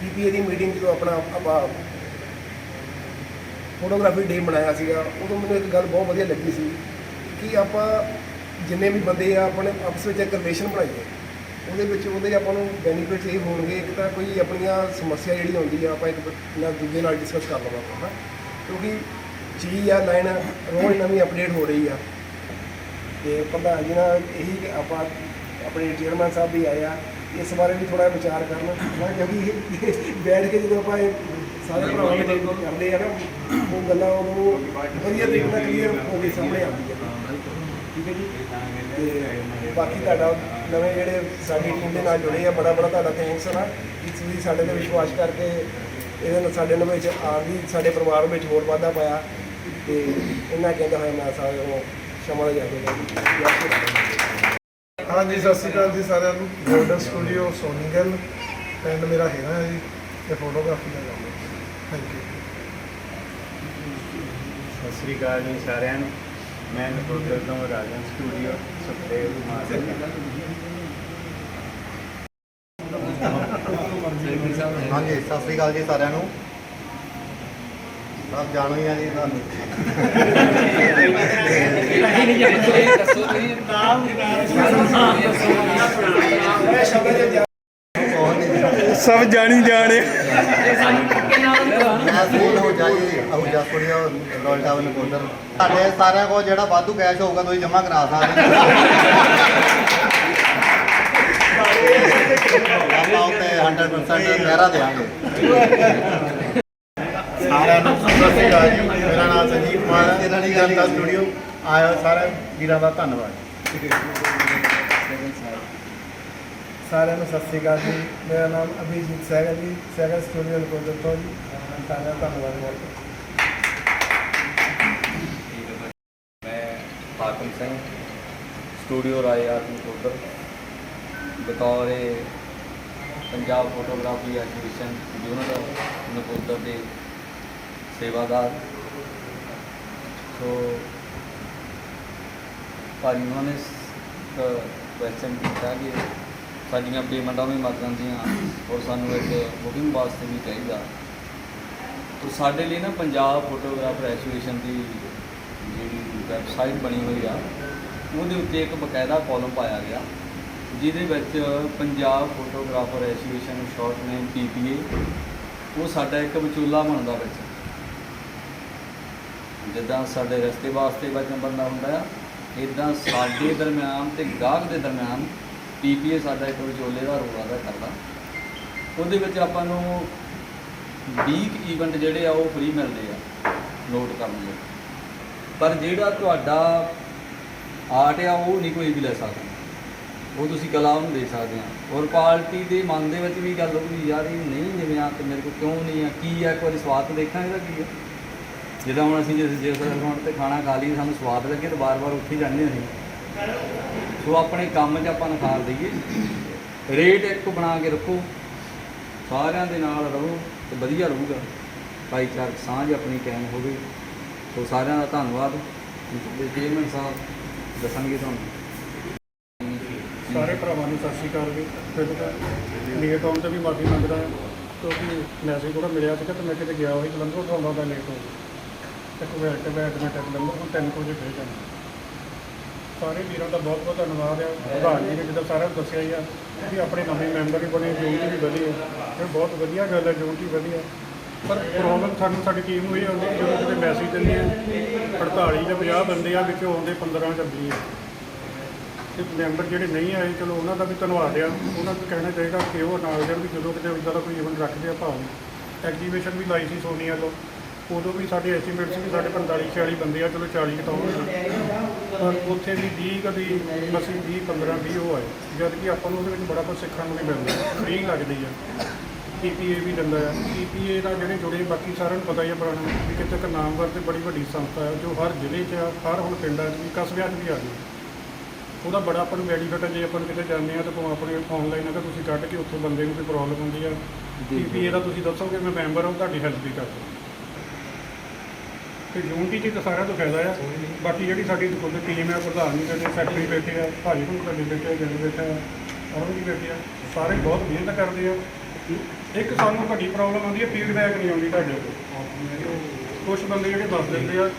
ਪੀਪੀਏ ਦੀ ਮੀਟਿੰਗ ਜਦੋਂ ਆਪਣਾ ਆਪਾਂ ਫੋਟੋਗ੍ਰਾਫੀ ਡੇ ਮਨਾਇਆ ਸੀਗਾ, ਉਦੋਂ ਮੈਨੂੰ ਇੱਕ ਗੱਲ ਬਹੁਤ ਵਧੀਆ ਲੱਗੀ ਸੀ ਕਿ ਆਪਾਂ ਜਿੰਨੇ ਵੀ ਬੰਦੇ ਆ ਆਪਣੇ ਆਪਸ ਵਿੱਚ ਇੱਕ ਰਿਲੇਸ਼ਨ ਬਣਾਈਏ ਉਹਦੇ ਵਿੱਚ ਉਹਦੇ ਆਪਾਂ ਨੂੰ ਬੈਨੀਫਿਟਸ ਇਹ ਹੋਣਗੇ, ਇੱਕ ਤਾਂ ਕੋਈ ਆਪਣੀਆਂ ਸਮੱਸਿਆ ਜਿਹੜੀ ਹੁੰਦੀ ਆ ਆਪਾਂ ਇੱਕ ਨਾਲ ਦੂਜੇ ਨਾਲ ਡਿਸਕਸ ਕਰ ਲਵਾਂਗੇ, ਹਾਂ ਕਿਉਂਕਿ ਚੀਜ਼ ਆ ਲਾਈਨ ਰੋਜ਼ ਨਵੀਂ ਅਪਡੇਟ ਹੋ ਰਹੀ ਆ। ਤੇ ਪ੍ਰਧਾਨ ਜੀ ਨਾਲ ਇਹੀ ਆਪਾਂ, ਆਪਣੇ ਚੇਅਰਮੈਨ ਸਾਹਿਬ ਵੀ ਆਏ ਆ। ਇਸ ਬਾਰੇ ਵੀ ਥੋੜਾ ਵਿਚਾਰ ਕਰਨ। ਨਾ ਕਿਉਂਕਿ ਬੈਠ ਕੇ ਜਦੋਂ ਆਪਾਂ ਇਹ ਸਾਰੇ ਭਰਾਵਾਂ ਦੇ ਕਰਦੇ ਆ ਨਾ, ਉਹ ਗੱਲਾਂ ਉਹ ਵਧੀਆ ਤਰੀਕੇ ਨਾਲ ਕਲੀਅਰ ਹੋ ਕੇ ਸਾਹਮਣੇ ਆਉਂਦੀਆਂ। ਠੀਕ ਹੈ ਜੀ? ਤੇ ਬਾਕੀ ਤੁਹਾਡਾ ਨਵੇਂ ਜਿਹੜੇ ਸਾਡੀ ਟੀਮ ਦੇ ਨਾਲ ਜੁੜੇ ਆ, ਬੜਾ ਬੜਾ ਤੁਹਾਡਾ ਥੈਂਕਸ ਹੈ ਨਾ। ਕਿ ਤੁਸੀਂ ਸਾਡੇ ਤੇ ਵਿਸ਼ਵਾਸ ਕਰਕੇ ਇਹਦੇ ਨਾਲ ਸਾਡੇ ਨਾਲ ਵਿੱਚ ਆਉਣ ਦੀ, ਸਾਡੇ ਪਰਿਵਾਰ ਵਿੱਚ ਹੋਰ ਵਾਧਾ ਪਾਇਆ। ਤੇ ਇਹਨਾਂ ਕਹਿੰਦਾ ਹੋਇਆ ਮੈਂ ਸਾਰਿਆਂ ਨੂੰ, ਸ਼ਮਾ ਜਾਵੇਗਾ ਹਾਂਜੀ ਸਤਿ ਸ਼੍ਰੀ ਅਕਾਲ ਜੀ ਸਾਰਿਆਂ ਨੂੰ। ਗੋਲਡਨ ਸਟੂਡੀਓ ਸੋਨੀਗਲ ਪਿੰਡ ਮੇਰਾ ਹੈਗਾ ਹੈ ਜੀ ਤੇ ਫੋਟੋਗ੍ਰਾਫੀ ਦਾ ਕੰਮ ਥੈਂਕ ਯੂ ਸਤਿ ਸ੍ਰੀ ਅਕਾਲ ਜੀ ਸਾਰਿਆਂ ਨੂੰ। ਮੈਂ ਨਕੋਦਰ ਤੋਂ ਰਾਜਨ ਸਟੂਡੀਓ ਸੁਖਦੇਵ ਕੁਮਾਰ ਹਾਂਜੀ ਸਤਿ ਸ੍ਰੀ ਅਕਾਲ ਜੀ ਸਾਰਿਆਂ ਨੂੰ। ਸਭ ਜਾਣੋ ਹੀ ਆ ਜੀ ਤੁਹਾਨੂੰ। ਸਭ ਜਾਣੀ ਤੁਹਾਡੇ ਸਾਰਿਆਂ ਕੋਲ ਜਿਹੜਾ ਵਾਧੂ ਕੈਸ਼ ਹੋਊਗਾ ਤੁਸੀਂ ਜਮ੍ਹਾਂ ਕਰਾ ਸਕਦੇ ਹੋ। ਆਪਾਂ ਉੱਤੇ 100% ਮਹਿਰਾ ਦੇਵਾਂਗੇ। ਸਤਿ ਸ਼੍ਰੀ ਅਕਾਲ ਜੀ। ਮੇਰਾ ਨਾਮ ਸੰਜੀਵ ਕੁਮਾਰ ਹੈ। ਜਨਤਾ ਸਟੂਡੀਓ ਆਇਆ ਸਾਰੇ ਵੀਰਾਂ ਦਾ ਧੰਨਵਾਦ ਸਾਰਿਆਂ ਨੂੰ ਸਤਿ ਸ਼੍ਰੀ ਅਕਾਲ ਜੀ। ਮੇਰਾ ਨਾਮ ਅਭਿਜੀਤ ਸਹਿਗਲ ਜੀ ਸਹਿਗਲ ਸਟੂਡੀਓ ਲਕੋਦਰ ਤੋਂ ਜੀ। ਸਾਰਿਆਂ ਦਾ ਧੰਨਵਾਦ ਬਹੁਤ ਮੈਂ ਹਾਕਮ ਸਿੰਘ ਸਟੂਡੀਓ ਰਾਏ ਆਰਟ ਨਕੋਦਰ ਬਤੌਰ Punjab photography exhibition unit Nakodar ਦੇ ਸੇਵਾਦਾਰ। ਸੋ ਭਾਜੀ ਉਹਨਾਂ ਨੇ ਕੁਐਸਚਨ ਕੀਤਾ ਕਿ ਸਾਡੀਆਂ ਪੇਮੈਂਟਾਂ ਵੀ ਮਰ ਜਾਂਦੀਆਂ ਔਰ ਸਾਨੂੰ ਇੱਕ ਬੁਕਿੰਗ ਵਾਸਤੇ ਵੀ ਚਾਹੀਦਾ। ਤੋ ਸਾਡੇ ਲਈ ਨਾ ਪੰਜਾਬ ਫੋਟੋਗ੍ਰਾਫਰ ਐਸੋਸੀਏਸ਼ਨ ਦੀ ਜਿਹੜੀ ਵੈਬਸਾਈਟ ਬਣੀ ਹੋਈ ਆ, ਉਹਦੇ ਉੱਤੇ ਇੱਕ ਬਕਾਇਦਾ ਕਾਲਮ ਪਾਇਆ ਗਿਆ, ਜਿਹਦੇ ਵਿੱਚ Punjab photographer association short name PPA ਉਹ ਸਾਡਾ ਇੱਕ ਵਿਚੋਲਾ ਬਣਦਾ ਵਿੱਚ। ਜਿੱਦਾਂ ਸਾਡੇ ਰਸਤੇ ਵਾਸਤੇ ਵਚਨ ਬੰਦਾ ਹੁੰਦਾ ਆ ਇਦਾਂ ਸਾਡੇ ਦਰਮਿਆਨ ਤੇ ਗਾਹਕ ਦੇ ਦਰਮਿਆਨ ਪੀਪੀਏ ਸਾਡਾ ਇੱਕ ਵਿਚੋਲੇ ਦਾ ਰੋਲ ਅਦਾ ਕਰਦਾ। ਉਹਦੇ ਵਿੱਚ ਆਪਾਂ ਨੂੰ 20 ਇਵੈਂਟ ਜਿਹੜੇ ਆ ਉਹ ਫ੍ਰੀ ਮਿਲਦੇ ਆ ਨੋਟ ਕਰਨ ਲਈ। ਪਰ ਜਿਹੜਾ ਤੁਹਾਡਾ ਆਰਟ ਆ, ਉਹ ਨਹੀਂ ਕੋਈ ਵੀ ਲੈ ਸਕਦਾ। ਉਹ ਤੁਸੀਂ ਕਲਾ ਨੂੰ ਦੇ ਸਕਦੇ ਆ। ਔਰ ਪਾਰਟੀ ਦੇ ਮਨ ਦੇ ਵਿੱਚ ਵੀ ਗੱਲ ਹੋਊਗੀ ਯਾਰ ਇਹ ਨਹੀਂ, ਜਿਵੇਂ ਆ ਤੇ ਮੇਰੇ ਕੋਲ ਕਿਉਂ ਨਹੀਂ ਆ, ਕੀ ਆ, ਇੱਕ ਵਾਰੀ ਸਵਾਦ ਤਾਂ ਦੇਖਾਂ ਇਹਦਾ ਕੀ ਆ। ਜਿੱਦਾਂ ਹੁਣ ਅਸੀਂ ਜਿਸ ਜਿਸ ਰੈਸਟੋਰੈਂਟ ਤੇ ਖਾਣਾ ਖਾ ਲਈ ਸਾਨੂੰ ਸਵਾਦ ਲੱਗੇ ਤਾਂ ਵਾਰ-ਵਾਰ ਉੱਥੇ ਹੀ ਜਾਂਦੇ ਅਸੀਂ। ਸੋ ਆਪਣੇ ਕੰਮ 'ਚ ਆਪਾਂ ਨਿਖਾਰ ਦਈਏ ਰੇਟ ਇੱਕ ਬਣਾ ਕੇ ਰੱਖੋ। ਸਾਰਿਆਂ ਦੇ ਨਾਲ ਰਹੋ ਤੇ ਵਧੀਆ ਰਹੂਗਾ। ਭਾਈਚਾਰਕ ਸਾਂਝ ਆਪਣੀ ਕਾਇਮ ਹੋਵੇ। ਸੋ ਸਾਰਿਆਂ ਦਾ ਧੰਨਵਾਦ। ਚੇਅਰਮੈਨ ਸਾਹਿਬ ਦੱਸਣਗੇ ਤੁਹਾਨੂੰ। ਸਾਰੇ ਭਰਾਵਾਂ ਨੂੰ ਸਤਿ ਸ਼੍ਰੀ ਅਕਾਲ ਜੀ। ਫਿਰ ਤੋਂ ਤੇ ਵੀ ਮਾਫੀ ਮੰਗਦਾ ਹਾਂ, ਕਿਉਂਕਿ ਮੈਸੇਜ ਥੋੜਾ ਮਿਲਿਆ ਸੀਗਾ ਤੇ ਮੈਂ ਕਿਤੇ ਗਿਆ ਹੋਈ ਜਲੰਧਰੋਂ ਤੋਂ ਆਉਂਦਾ ਲੇਟ ਹੋ ਗਿਆ। ਤੇ ਕੋਈ ਤੇ ਮੈਂ ਮੈਂ ਟੈਕ ਲੰਬਰ ਹੁਣ ਤਿੰਨ ਕੁ ਵਜੇ ਫੇਰ ਜਾਣਾ ਸਾਰੇ ਵੀਰਾਂ ਦਾ ਬਹੁਤ ਬਹੁਤ ਧੰਨਵਾਦ ਆ। ਪ੍ਰਧਾਨ ਜੀ ਨੇ ਜਿੱਦਾਂ ਸਾਰਿਆਂ ਨੂੰ ਦੱਸਿਆ ਹੀ ਆ ਕਿ ਆਪਣੇ ਨਵੇਂ ਮੈਂਬਰ ਵੀ ਬਣੇ ਜੋਨਟੀ ਵੀ ਵਧੀਆ ਇਹ ਬਹੁਤ ਵਧੀਆ ਗੱਲ ਹੈ ਜੋਨਟੀ ਵਧੀਆ। ਪਰ ਪ੍ਰੋਬਲਮ ਸਾਨੂੰ, ਸਾਡੀ ਟੀਮ ਨੂੰ ਇਹ ਆਉਂਦੀ ਕਿ ਜਦੋਂ ਕਿਤੇ ਮੈਸੇਜ ਦਿੰਦੇ ਆ 48 ਜਾਂ 50 ਬੰਦੇ ਆ, ਵਿੱਚੋਂ ਆਉਂਦੇ 15 ਜਾਂ 20 ਆ। ਤੇ ਮੈਂਬਰ ਜਿਹੜੇ ਨਹੀਂ ਆਏ, ਚਲੋ ਉਹਨਾਂ ਦਾ ਵੀ ਧੰਨਵਾਦ ਆ। ਉਹਨਾਂ ਨੂੰ ਕਹਿਣਾ ਚਾਹੀਦਾ ਕਿ ਉਹ ਨਾਲ ਜਾਣ ਵੀ ਜਦੋਂ ਕਿਤੇ ਇੱਦਾਂ ਦਾ ਕੋਈ ਇਵੈਂਟ ਰੱਖਦੇ ਆ, ਭਾਵੇਂ ਐਗਜੀਬਿਸ਼ਨ ਵੀ ਲਾਈ ਸੀ ਸੋਨੀਆ ਤੋਂ। ਉਦੋਂ ਵੀ ਸਾਡੇ ਐਸਟੀਮੇਟ ਸੀ ਕਿ ਸਾਡੇ 45 46 ਬੰਦੇ ਆ ਚਲੋ 40 ਕਟਾਉਣਗੇ ਪਰ ਉੱਥੇ ਵੀ 20 ਕਦੀ ਅਸੀਂ 20 15 20 ਉਹ ਆਏ। ਜਦ ਕਿ ਆਪਾਂ ਨੂੰ ਉਹਦੇ ਵਿੱਚ ਬੜਾ ਕੁਝ ਸਿੱਖਣ ਨੂੰ ਵੀ ਮਿਲਦਾ ਫ੍ਰੀ ਲੱਗਦੀ ਆ ਪੀਪੀਏ ਵੀ ਦਿੰਦਾ ਆ ਪੀਪੀਏ ਨਾਲ ਜਿਹੜੇ ਜੁੜੇ ਬਾਕੀ ਸਾਰਿਆਂ ਨੂੰ ਪਤਾ ਹੀ ਆ ਪੁਰਾਣਾ ਵੀ ਕਿਤੇ ਇੱਕ ਨਾਮਵਰ ਤੇ ਬੜੀ ਵੱਡੀ ਸੰਸਥਾ ਹੈ ਜੋ ਹਰ ਜ਼ਿਲ੍ਹੇ 'ਚ ਆ ਹਰ ਹੁਣ ਪਿੰਡਾਂ 'ਚ ਵੀ ਕਸਬਿਆਂ 'ਚ ਵੀ ਆ ਗਈ। ਉਹਦਾ ਬੜਾ ਆਪਾਂ ਨੂੰ ਬੈਨੀਫਿਟ ਹੈ ਜੇ ਆਪਾਂ ਕਿਤੇ ਜਾਂਦੇ ਆ ਤਾਂ ਭਾਵੇਂ ਆਪਣੇ ਆਨਲਾਈਨ ਅਗਰ ਤੁਸੀਂ ਕੱਢ ਕੇ ਉੱਥੋਂ ਬੰਦੇ ਨੂੰ ਕੋਈ ਪ੍ਰੋਬਲਮ ਹੁੰਦੀ ਆ ਪੀਪੀਏ ਦਾ ਤੁਸੀਂ ਦੱਸੋਗੇ ਮੈਂ ਮੈਂਬਰ ਹਾਂ ਤੁਹਾਡੀ ਹੈਲਪ ਵੀ ਕਰ ਸਕਦਾ ਤੇ ਯੂਨਿਟੀ 'ਚ ਤਾਂ ਸਾਰਿਆਂ ਤੋਂ ਫਾਇਦਾ ਆ। ਬਾਕੀ ਜਿਹੜੀ ਸਾਡੀ ਦੁਕਾਨ ਟੀਮ ਹੈ ਪ੍ਰਧਾਨ ਜੀ ਸਾਡੇ ਸੈਕਟਰੀ ਬੈਠੇ ਆ, ਭਾਜੀ ਨੂੰ ਸਾਡੇ ਬੈਠੇ ਆ ਜਿਹੜੇ ਬੈਠੇ ਆ ਔਰ ਵੀ ਬੈਠੇ ਆ, ਸਾਰੇ ਬਹੁਤ ਮਿਹਨਤ ਕਰਦੇ ਆ। ਇੱਕ ਸਾਨੂੰ ਵੱਡੀ ਪ੍ਰੋਬਲਮ ਆਉਂਦੀ ਹੈ ਫੀਡਬੈਕ ਨਹੀਂ ਆਉਂਦੀ ਤੁਹਾਡੇ ਕੋਲ। ਕੁਝ ਬੰਦੇ ਜਿਹੜੇ ਦੱਸ ਦਿੰਦੇ ਆ,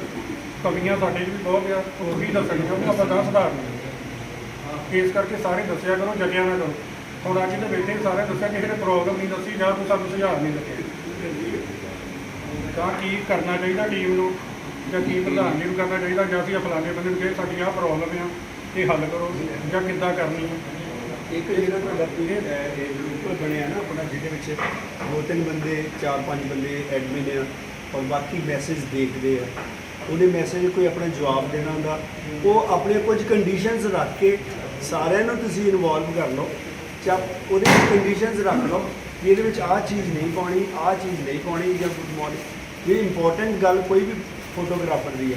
ਕਮੀਆਂ ਸਾਡੇ 'ਚ ਵੀ ਬਹੁਤ ਆ ਉਹ ਵੀ ਦੱਸਣਗੇ ਉਹ ਆਪਾਂ ਗਾਂ ਸੁਧਾਰਨਾ ਇਸ ਕਰਕੇ ਸਾਰੇ ਦੱਸਿਆ ਕਰੋ ਜਗਿਆ ਨਾ ਕਰੋ। ਹੁਣ ਅੱਜ ਤੇ ਬੈਠੇ ਸਾਰੇ ਦੱਸਿਆ, ਕਿਸੇ ਨੇ ਪ੍ਰੋਬਲਮ ਨਹੀਂ ਦੱਸੀ, ਜਾਂ ਕੋਈ ਸਾਨੂੰ ਸੁਝਾਅ ਨਹੀਂ ਲੱਗੇ ਤਾਂ ਕੀ ਕਰਨਾ ਚਾਹੀਦਾ ਟੀਮ ਨੂੰ? ਜਾਂ ਕੀ ਪ੍ਰਧਾਨ ਜੀ ਨੂੰ ਕਰਨਾ ਚਾਹੀਦਾ? ਜਾਂ ਅਸੀਂ ਆਹ ਫਲਾਣੇ ਬੰਦੇ ਨੂੰ ਕਹੇ, ਸਾਡੀ ਆਹ ਪ੍ਰੋਬਲਮ ਆ, ਇਹ ਹੱਲ ਕਰੋ। ਜਾਂ ਕਿੱਦਾਂ ਕਰਨੀ ਹੈ ਇੱਕ ਜਿਹੜਾ ਤੁਹਾਡਾ ਹੈ, ਇਹ ਗਰੁੱਪ ਬਣਿਆ ਨਾ ਆਪਣਾ, ਜਿਹਦੇ ਵਿੱਚ ਦੋ ਤਿੰਨ ਬੰਦੇ, ਚਾਰ ਪੰਜ ਬੰਦੇ ਐਡਮਿਨ ਆ ਔਰ ਬਾਕੀ ਮੈਸੇਜ ਦੇਖਦੇ ਆ। ਉਹਦੇ ਮੈਸੇਜ ਕੋਈ ਆਪਣਾ ਜਵਾਬ ਦੇਣਾ ਹੁੰਦਾ। ਉਹ ਆਪਣੇ ਕੁਝ ਕੰਡੀਸ਼ਨਸ ਰੱਖ ਕੇ ਸਾਰਿਆਂ ਨੂੰ ਤੁਸੀਂ ਇਨਵੋਲਵ ਕਰ ਲਓ। ਜਾਂ ਉਹਦੇ ਕੰਡੀਸ਼ਨਸ ਰੱਖ ਲਓ ਕਿ ਇਹਦੇ ਵਿੱਚ ਆਹ ਚੀਜ਼ ਨਹੀਂ ਪਾਉਣੀ, ਆਹ ਚੀਜ਼ ਨਹੀਂ ਪਾਉਣੀ ਜਾਂ ਗੁੱਡ ਮਾਰਨਿੰਗ ਇਹ ਇੰਪੋਰਟੈਂਟ ਗੱਲ ਕੋਈ ਵੀ ਫੋਟੋਗ੍ਰਾਫਰ ਦੀ ਆ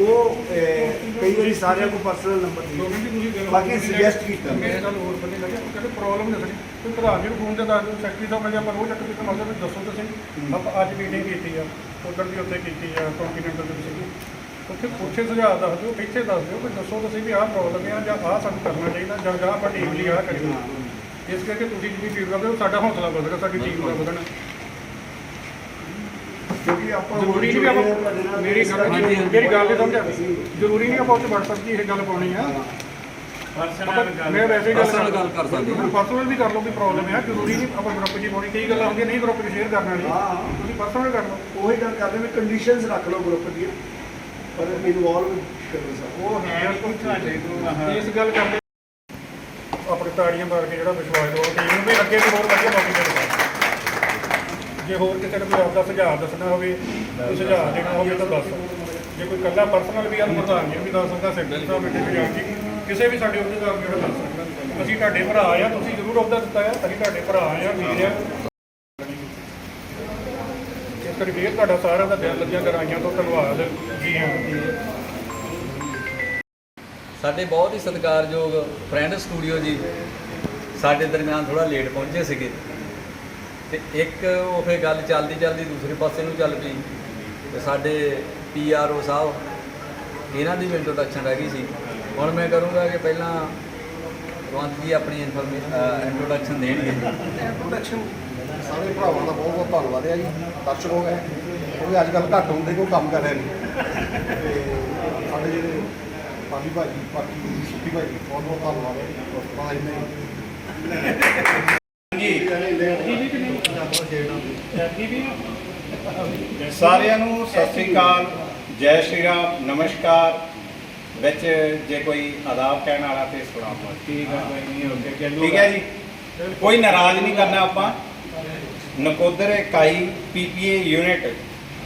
ਉਹ ਅਹ, ਕਈ ਵਾਰੀ ਸਾਰਿਆਂ ਕੋਲ ਪਰਸਨਲ ਨੰਬਰ ਨਹੀਂ ਬਾਕੀ ਸੁਜੈਸਟ ਕੀਤਾ। ਇਹ ਗੱਲ ਹੋਰ ਬੰਦੇ ਲੱਗਿਆ ਕਹਿੰਦੇ ਪ੍ਰੋਬਲਮ ਨਹੀਂ ਸਕਦੀ ਕੋਈ ਪ੍ਰਧਾਨ ਜੀ ਨੂੰ ਫੋਨ ਤੇ ਦੱਸ ਦਿਓ ਸੈਕਟਰੀ ਸਾਹਿਬ ਕਹਿੰਦੇ ਆਪਾਂ ਰੋਜ਼ ਚੱਕ ਕੇ ਮਤਲਬ ਦੱਸੋ ਤੁਸੀਂ ਆਪਾਂ ਅੱਜ ਮੀਟਿੰਗ ਕੀਤੀ ਆ ਉਧਰ ਦੀ ਉੱਥੇ ਕੀਤੀ ਆ ਕੰਟੀਨੈਂਟਲ ਦੇ ਵਿੱਚ ਉੱਥੇ ਪੁੱਛੇ ਸੁਝਾਅ ਦੱਸ ਦਿਓ ਇੱਥੇ ਦੱਸ ਦਿਓ ਕਿ ਦੱਸੋ ਤੁਸੀਂ ਵੀ ਆਹ ਪ੍ਰੋਬਲਮ ਆ ਜਾਂ ਆਹ ਸਾਨੂੰ ਕਰਨਾ ਚਾਹੀਦਾ ਜਾਂ ਜਾਂ ਆਪਾਂ ਟੀਮ ਲਈ ਆਹ ਕਰੀਏ। ਇਸ ਕਰਕੇ ਤੁਸੀਂ ਜਿਹੜੀ ਫੀਡਬੈਕ ਦਿਓ ਸਾਡਾ ਹੌਸਲਾ ਵਧੇਗਾ ਸਾਡੀ ਟੀਮ ਦਾ ਵਧਣਾ। ਕਿਉਂਕਿ ਆਪਾਂ ਜ਼ਰੂਰੀ ਨਹੀਂ ਵੀ ਆਪਾਂ ਮੇਰੀ ਗੱਲ ਮੇਰੀ ਗੱਲ ਨਹੀਂ ਸਮਝਾ ਜ਼ਰੂਰੀ ਨਹੀਂ ਆਪਾਂ ਉੱਥੇ WhatsApp 'ਚ ਇਹ ਗੱਲ ਪਾਉਣੀ ਆ। ਮੈਂ ਵੈਸੇ ਹੀ ਗੱਲ Personal ਗੱਲ ਕਰ ਸਕਦੇ ਹਾਂ। ਪਰਸਨਲ ਵੀ ਕਰ ਲਓ ਕੋਈ ਪ੍ਰੋਬਲਮ ਹੈ ਜ਼ਰੂਰੀ ਨਹੀਂ ਆਪਾਂ ਗਰੁੱਪ 'ਚ ਹੀ ਪਾਉਣੀ। ਕਈ ਗੱਲਾਂ ਹੁੰਦੀਆਂ ਨਹੀਂ ਗਰੁੱਪ 'ਚ ਸ਼ੇਅਰ ਕਰਨ ਵਾਲੀ। ਹਾਂ। ਤੁਸੀਂ ਪਰਸਨਲ ਕਰ ਲਓ। ਉਹੀ ਗੱਲ ਕਰਦੇ ਵੀ ਕੰਡੀਸ਼ਨਸ ਰੱਖ ਲਓ ਗਰੁੱਪ ਦੀਆਂ। ਪਰ ਇਨਵੋਲਵ ਕਰੋ ਸਰ ਉਹ ਹੈ ਕੋਈ ਤੁਹਾਡੇ ਕੋਲ ਇਸ ਗੱਲ ਕਰਦੇ ਆਪਣੇ ਤਾੜੀਆਂ ਮਾਰ ਕੇ ਜਿਹੜਾ ਵਿਸ਼ਵਾਸ ਦਵਾਓ ਟੀਮ ਨੂੰ ਵੀ ਅੱਗੇ ਵੀ ਹੋਰ ਵਧੀਆ ਮੌਕੇ ਮਿਲਦਾ ਜੇ ਹੋਰ ਕਿਸੇ ਨੇ ਕੋਈ ਆਪਦਾ ਸੁਝਾਅ ਦੱਸਣਾ ਹੋਵੇ, ਕੋਈ ਸੁਝਾਅ ਦੇਣਾ ਹੋਵੇ ਤਾਂ ਦੱਸ। ਜੇ ਕੋਈ ਕੱਲਾ ਪਰਸਨਲ ਵੀ ਆ ਪ੍ਰਧਾਨ ਜੀ ਵੀ ਦੱਸ ਸਕਦਾ ਸੈਕਟਰੀ ਸਾਹਿਬ ਬੈਠੇ ਵੀ ਜਾਣ ਜੀ ਕਿਸੇ ਵੀ ਸਾਡੇ ਅਹੁਦੇਦਾਰ ਨੂੰ ਜਿਹੜਾ ਦੱਸ ਸਕਦਾ। ਅਸੀਂ ਤੁਹਾਡੇ ਭਰਾ ਆ, ਤੁਸੀਂ ਜ਼ਰੂਰ ਅਹੁਦਾ ਦਿੱਤਾ ਆ, ਅਸੀਂ ਤੁਹਾਡੇ ਭਰਾ ਆ, ਵੀਰ ਆ। ਇਸ ਕਰਕੇ ਫਿਰ ਤੁਹਾਡਾ ਸਾਰਿਆਂ ਦਾ ਦਿਲ ਲੱਗਿਆ ਗਰਾਈਆਂ ਤੋਂ ਧੰਨਵਾਦ ਜੀ ਹਾਂ। ਸਾਡੇ ਬਹੁਤ ਹੀ ਸਤਿਕਾਰਯੋਗ ਫਰੈਂਡ ਸਟੂਡੀਓ ਜੀ, ਸਾਡੇ ਦਰਮਿਆਨ ਥੋੜਾ ਲੇਟ ਪਹੁੰਚੇ ਸੀਗੇ। ਤੇ ਇੱਕ ਉਹ ਫੇ ਗੱਲ ਚੱਲਦੀ ਚੱਲਦੀ ਦੂਸਰੇ ਪਾਸੇ ਨੂੰ ਚੱਲ ਪਈ ਤੇ ਸਾਡੇ ਪੀਆਰਓ ਸਾਹਿਬ ਇਹਨਾਂ ਦੀ ਵੀ ਇੰਟਰੋਡਕਸ਼ਨ ਰਹਿ ਗਈ ਸੀ। ਹੁਣ ਮੈਂ ਕਰੂੰਗਾ ਕਿ ਪਹਿਲਾਂ ਰਵੰਤ ਜੀ ਆਪਣੀ ਇਨਫੋਰਮੇਸ਼ਨ ਇੰਟਰੋਡਕਸ਼ਨ ਦੇਣਗੇ। ਪ੍ਰੋਡਕਸ਼ਨ ਸਾਰੇ ਭਰਾਵਾਂ ਦਾ ਬਹੁਤ ਬਹੁਤ ਧੰਨਵਾਦ ਹੈ ਜੀ। ਦਰਸ਼ਕ ਹੋ ਗਏ। ਕਿਉਂਕਿ ਅੱਜ ਕੱਲ੍ਹ ਘੱਟ ਹੁੰਦੇ ਕੋਈ ਕੰਮ ਕਰ ਰਹੇ ਨੇ ਤੇ ਸਾਡੇ ਜਿਹੜੇ ਪਾਲੀ ਭਾਜੀ ਬਾਕੀ ਸੁੱਖੀ ਭਾਜੀ ਬਹੁਤ ਬਹੁਤ ਧੰਨਵਾਦ ਹੈ। ਭਾਈ ਨੇ ਸਾਰਿਆਂ ਨੂੰ ਸਤਿ ਸ੍ਰੀ ਅਕਾਲ ਜੈ ਸ਼੍ਰੀ ਰਾਮ ਨਮਸਕਾਰ। ਵਿੱਚ ਜੇ ਕੋਈ ਆਦਾਬ ਕਹਿਣ ਵਾਲਾ ਤੇ ਸੁਣਾਵਾ ਠੀਕ ਹੈ ਕੋਈ ਨਹੀਂ ਓਕੇ ਠੀਕ ਹੈ ਜੀ। ਕੋਈ ਨਾਰਾਜ਼ ਨਹੀਂ ਕਰਨਾ ਆਪਾਂ। ਨਕੋਦਰ ਇਕਾਈ ਪੀਪੀਏ ਯੂਨਿਟ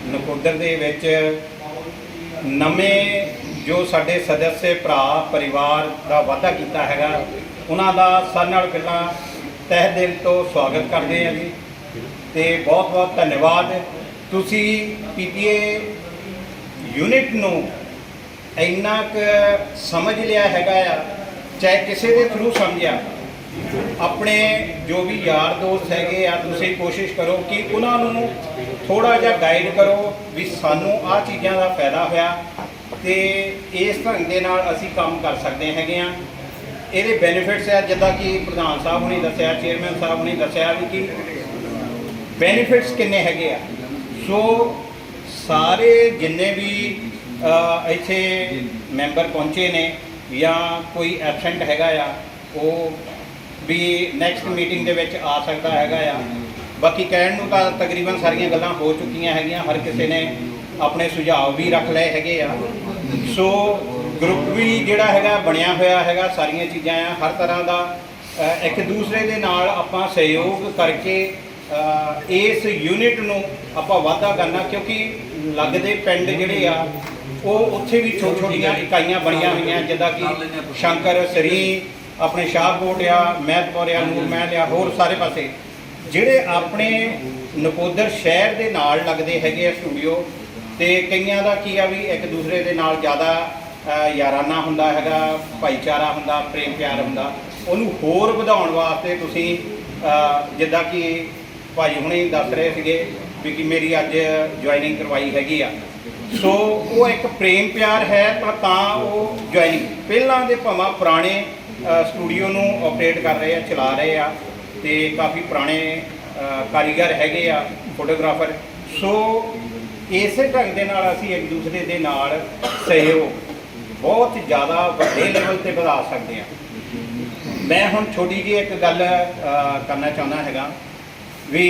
ਨਕੋਦਰ ਦੇ ਵਿੱਚ ਨਵੇਂ ਜੋ ਸਾਡੇ ਸਦੱਸਿਆ ਭਰਾ ਪਰਿਵਾਰ ਦਾ ਵਾਅਦਾ ਕੀਤਾ ਹੈਗਾ ਉਹਨਾਂ ਦਾ ਸਾਰਿਆਂ ਨਾਲ ਪਹਿਲਾਂ ਤਹਿ ਦਿਲ ਤੋਂ ਸਵਾਗਤ ਕਰਦੇ ਹਾਂ ਜੀ। ਤੇ ਬਹੁਤ ਬਹੁਤ ਧੰਨਵਾਦ। ਤੁਸੀਂ ਪੀਪੀਏ ਯੂਨਿਟ ਨੂੰ ਇੰਨਾ ਕੁ ਸਮਝ ਲਿਆ ਹੈਗਾ ਆ, ਚਾਹੇ ਕਿਸੇ ਦੇ ਥਰੂ ਸਮਝਿਆ। ਆਪਣੇ ਜੋ ਵੀ ਯਾਰ ਦੋਸਤ ਹੈਗੇ ਆ, ਤੁਸੀਂ ਕੋਸ਼ਿਸ਼ ਕਰੋ ਕਿ ਉਹਨਾਂ ਨੂੰ ਥੋੜਾ ਜਿਹਾ ਗਾਈਡ ਕਰੋ ਵੀ ਸਾਨੂੰ ਆਹ ਚੀਜ਼ਾਂ ਦਾ ਫਾਇਦਾ ਹੋਇਆ ਤੇ ਇਸ ਢੰਗ ਦੇ ਨਾਲ ਅਸੀਂ ਕੰਮ ਕਰ ਸਕਦੇ ਹੈਗੇ ਆ। ਇਹਦੇ ਬੈਨੀਫਿਟਸ ਆ, ਜਿੱਦਾਂ ਕਿ ਪ੍ਰਧਾਨ ਸਾਹਿਬ ਨੇ ਦੱਸਿਆ ਚੇਅਰਮੈਨ ਸਾਹਿਬ ਨੇ ਦੱਸਿਆ ਵੀ ਕਿ ਬੈਨੀਫਿਟਸ ਕਿੰਨੇ ਹੈਗੇ ਆ? ਸੋ ਸਾਰੇ ਜਿੰਨੇ ਵੀ ਇੱਥੇ ਮੈਂਬਰ ਪਹੁੰਚੇ ਨੇ ਜਾਂ ਕੋਈ ਐਬਸੈਂਟ ਹੈਗਾ ਆ, ਉਹ ਵੀ ਨੈਕਸਟ ਮੀਟਿੰਗ ਦੇ ਵਿੱਚ ਆ ਸਕਦਾ ਹੈਗਾ ਆ। ਬਾਕੀ ਕਹਿਣ ਨੂੰ ਤਾਂ ਤਕਰੀਬਨ ਸਾਰੀਆਂ ਗੱਲਾਂ ਹੋ ਚੁੱਕੀਆਂ ਹੈਗੀਆਂ, ਹਰ ਕਿਸੇ ਨੇ ਆਪਣੇ ਸੁਝਾਅ ਵੀ ਰੱਖ ਲਏ ਹੈਗੇ ਆ। ਸੋ ਗਰੁੱਪ ਵੀ ਜਿਹੜਾ ਹੈਗਾ, ਬਣਿਆ ਹੋਇਆ ਹੈਗਾ, ਸਾਰੀਆਂ ਚੀਜ਼ਾਂ ਆ, ਹਰ ਤਰ੍ਹਾਂ ਦਾ ਇੱਕ ਦੂਸਰੇ ਦੇ ਨਾਲ ਆਪਾਂ ਸਹਿਯੋਗ ਕਰਕੇ ਇਸ ਯੂਨਿਟ ਨੂੰ ਆਪਾਂ ਵਾਧਾ ਕਰਨਾ, ਕਿਉਂਕਿ ਲੱਗਦੇ ਪਿੰਡ ਜਿਹੜੇ ਆ, ਉਹ ਉੱਥੇ ਵੀ ਛੋਟੀਆਂ ਛੋਟੀਆਂ ਇਕਾਈਆਂ ਬਣੀਆਂ ਹੋਈਆਂ, ਜਿੱਦਾਂ ਕਿ ਸ਼ੰਕਰ, ਸਰੀ, ਆਪਣੇ ਸ਼ਾਹਕੋਟ ਆ, ਮਹਿਤਪੁਰ ਆ ਨੂਰਮਹਿਲ ਆ, ਹੋਰ ਸਾਰੇ ਪਾਸੇ। ਜਿਹੜੇ ਆਪਣੇ ਨਕੋਦਰ ਸ਼ਹਿਰ ਦੇ ਨਾਲ ਲੱਗਦੇ ਹੈਗੇ ਆ ਸਟੂਡੀਓ ਤੇ ਕਈਆਂ ਦਾ ਕੀ ਆ ਵੀ ਇੱਕ ਦੂਸਰੇ ਦੇ ਨਾਲ ਜ਼ਿਆਦਾ ਯਾਰਾਨਾ ਹੁੰਦਾ ਹੈਗਾ, ਭਾਈਚਾਰਾ ਹੁੰਦਾ ਪ੍ਰੇਮ ਪਿਆਰ ਹੁੰਦਾ। ਉਹਨੂੰ ਹੋਰ ਵਧਾਉਣ ਵਾਸਤੇ ਤੁਸੀਂ ਜਿੱਦਾਂ ਕਿ ਭਾਈ ਹੁਣੇ ਦੱਸ ਰਹੇ ਸੀਗੇ ਵੀ ਕਿ ਮੇਰੀ ਅੱਜ ਜੁਆਇਨਿੰਗ ਕਰਵਾਈ ਹੈਗੀ ਆ। ਸੋ ਉਹ ਇੱਕ ਪ੍ਰੇਮ ਪਿਆਰ ਹੈ ਤਾਂ ਤਾਂ ਉਹ ਜੁਆਇਨਿੰਗ ਪਹਿਲਾਂ ਦੇ ਭਾਵੇਂ ਪੁਰਾਣੇ ਸਟੂਡੀਓ ਨੂੰ ਆਪਰੇਟ ਕਰ ਰਹੇ ਆ, ਚਲਾ ਰਹੇ ਆ ਤੇ ਕਾਫੀ ਪੁਰਾਣੇ ਕਾਰੀਗਰ ਹੈਗੇ ਆ ਫੋਟੋਗ੍ਰਾਫਰ ਸੋ ਇਸੇ ਢੰਗ ਦੇ ਨਾਲ ਅਸੀਂ ਇੱਕ ਦੂਸਰੇ ਦੇ ਨਾਲ ਸਹਿਯੋਗ ਬਹੁਤ ਜ਼ਿਆਦਾ ਵੱਡੇ ਲੈਵਲ ਤੇ ਵਧਾ ਸਕਦੇ ਆ। ਮੈਂ ਹੁਣ ਛੋਟੀ ਜਿਹੀ ਇੱਕ ਗੱਲ ਕਰਨਾ ਚਾਹੁੰਦਾ ਹੈਗਾ। ਵੀ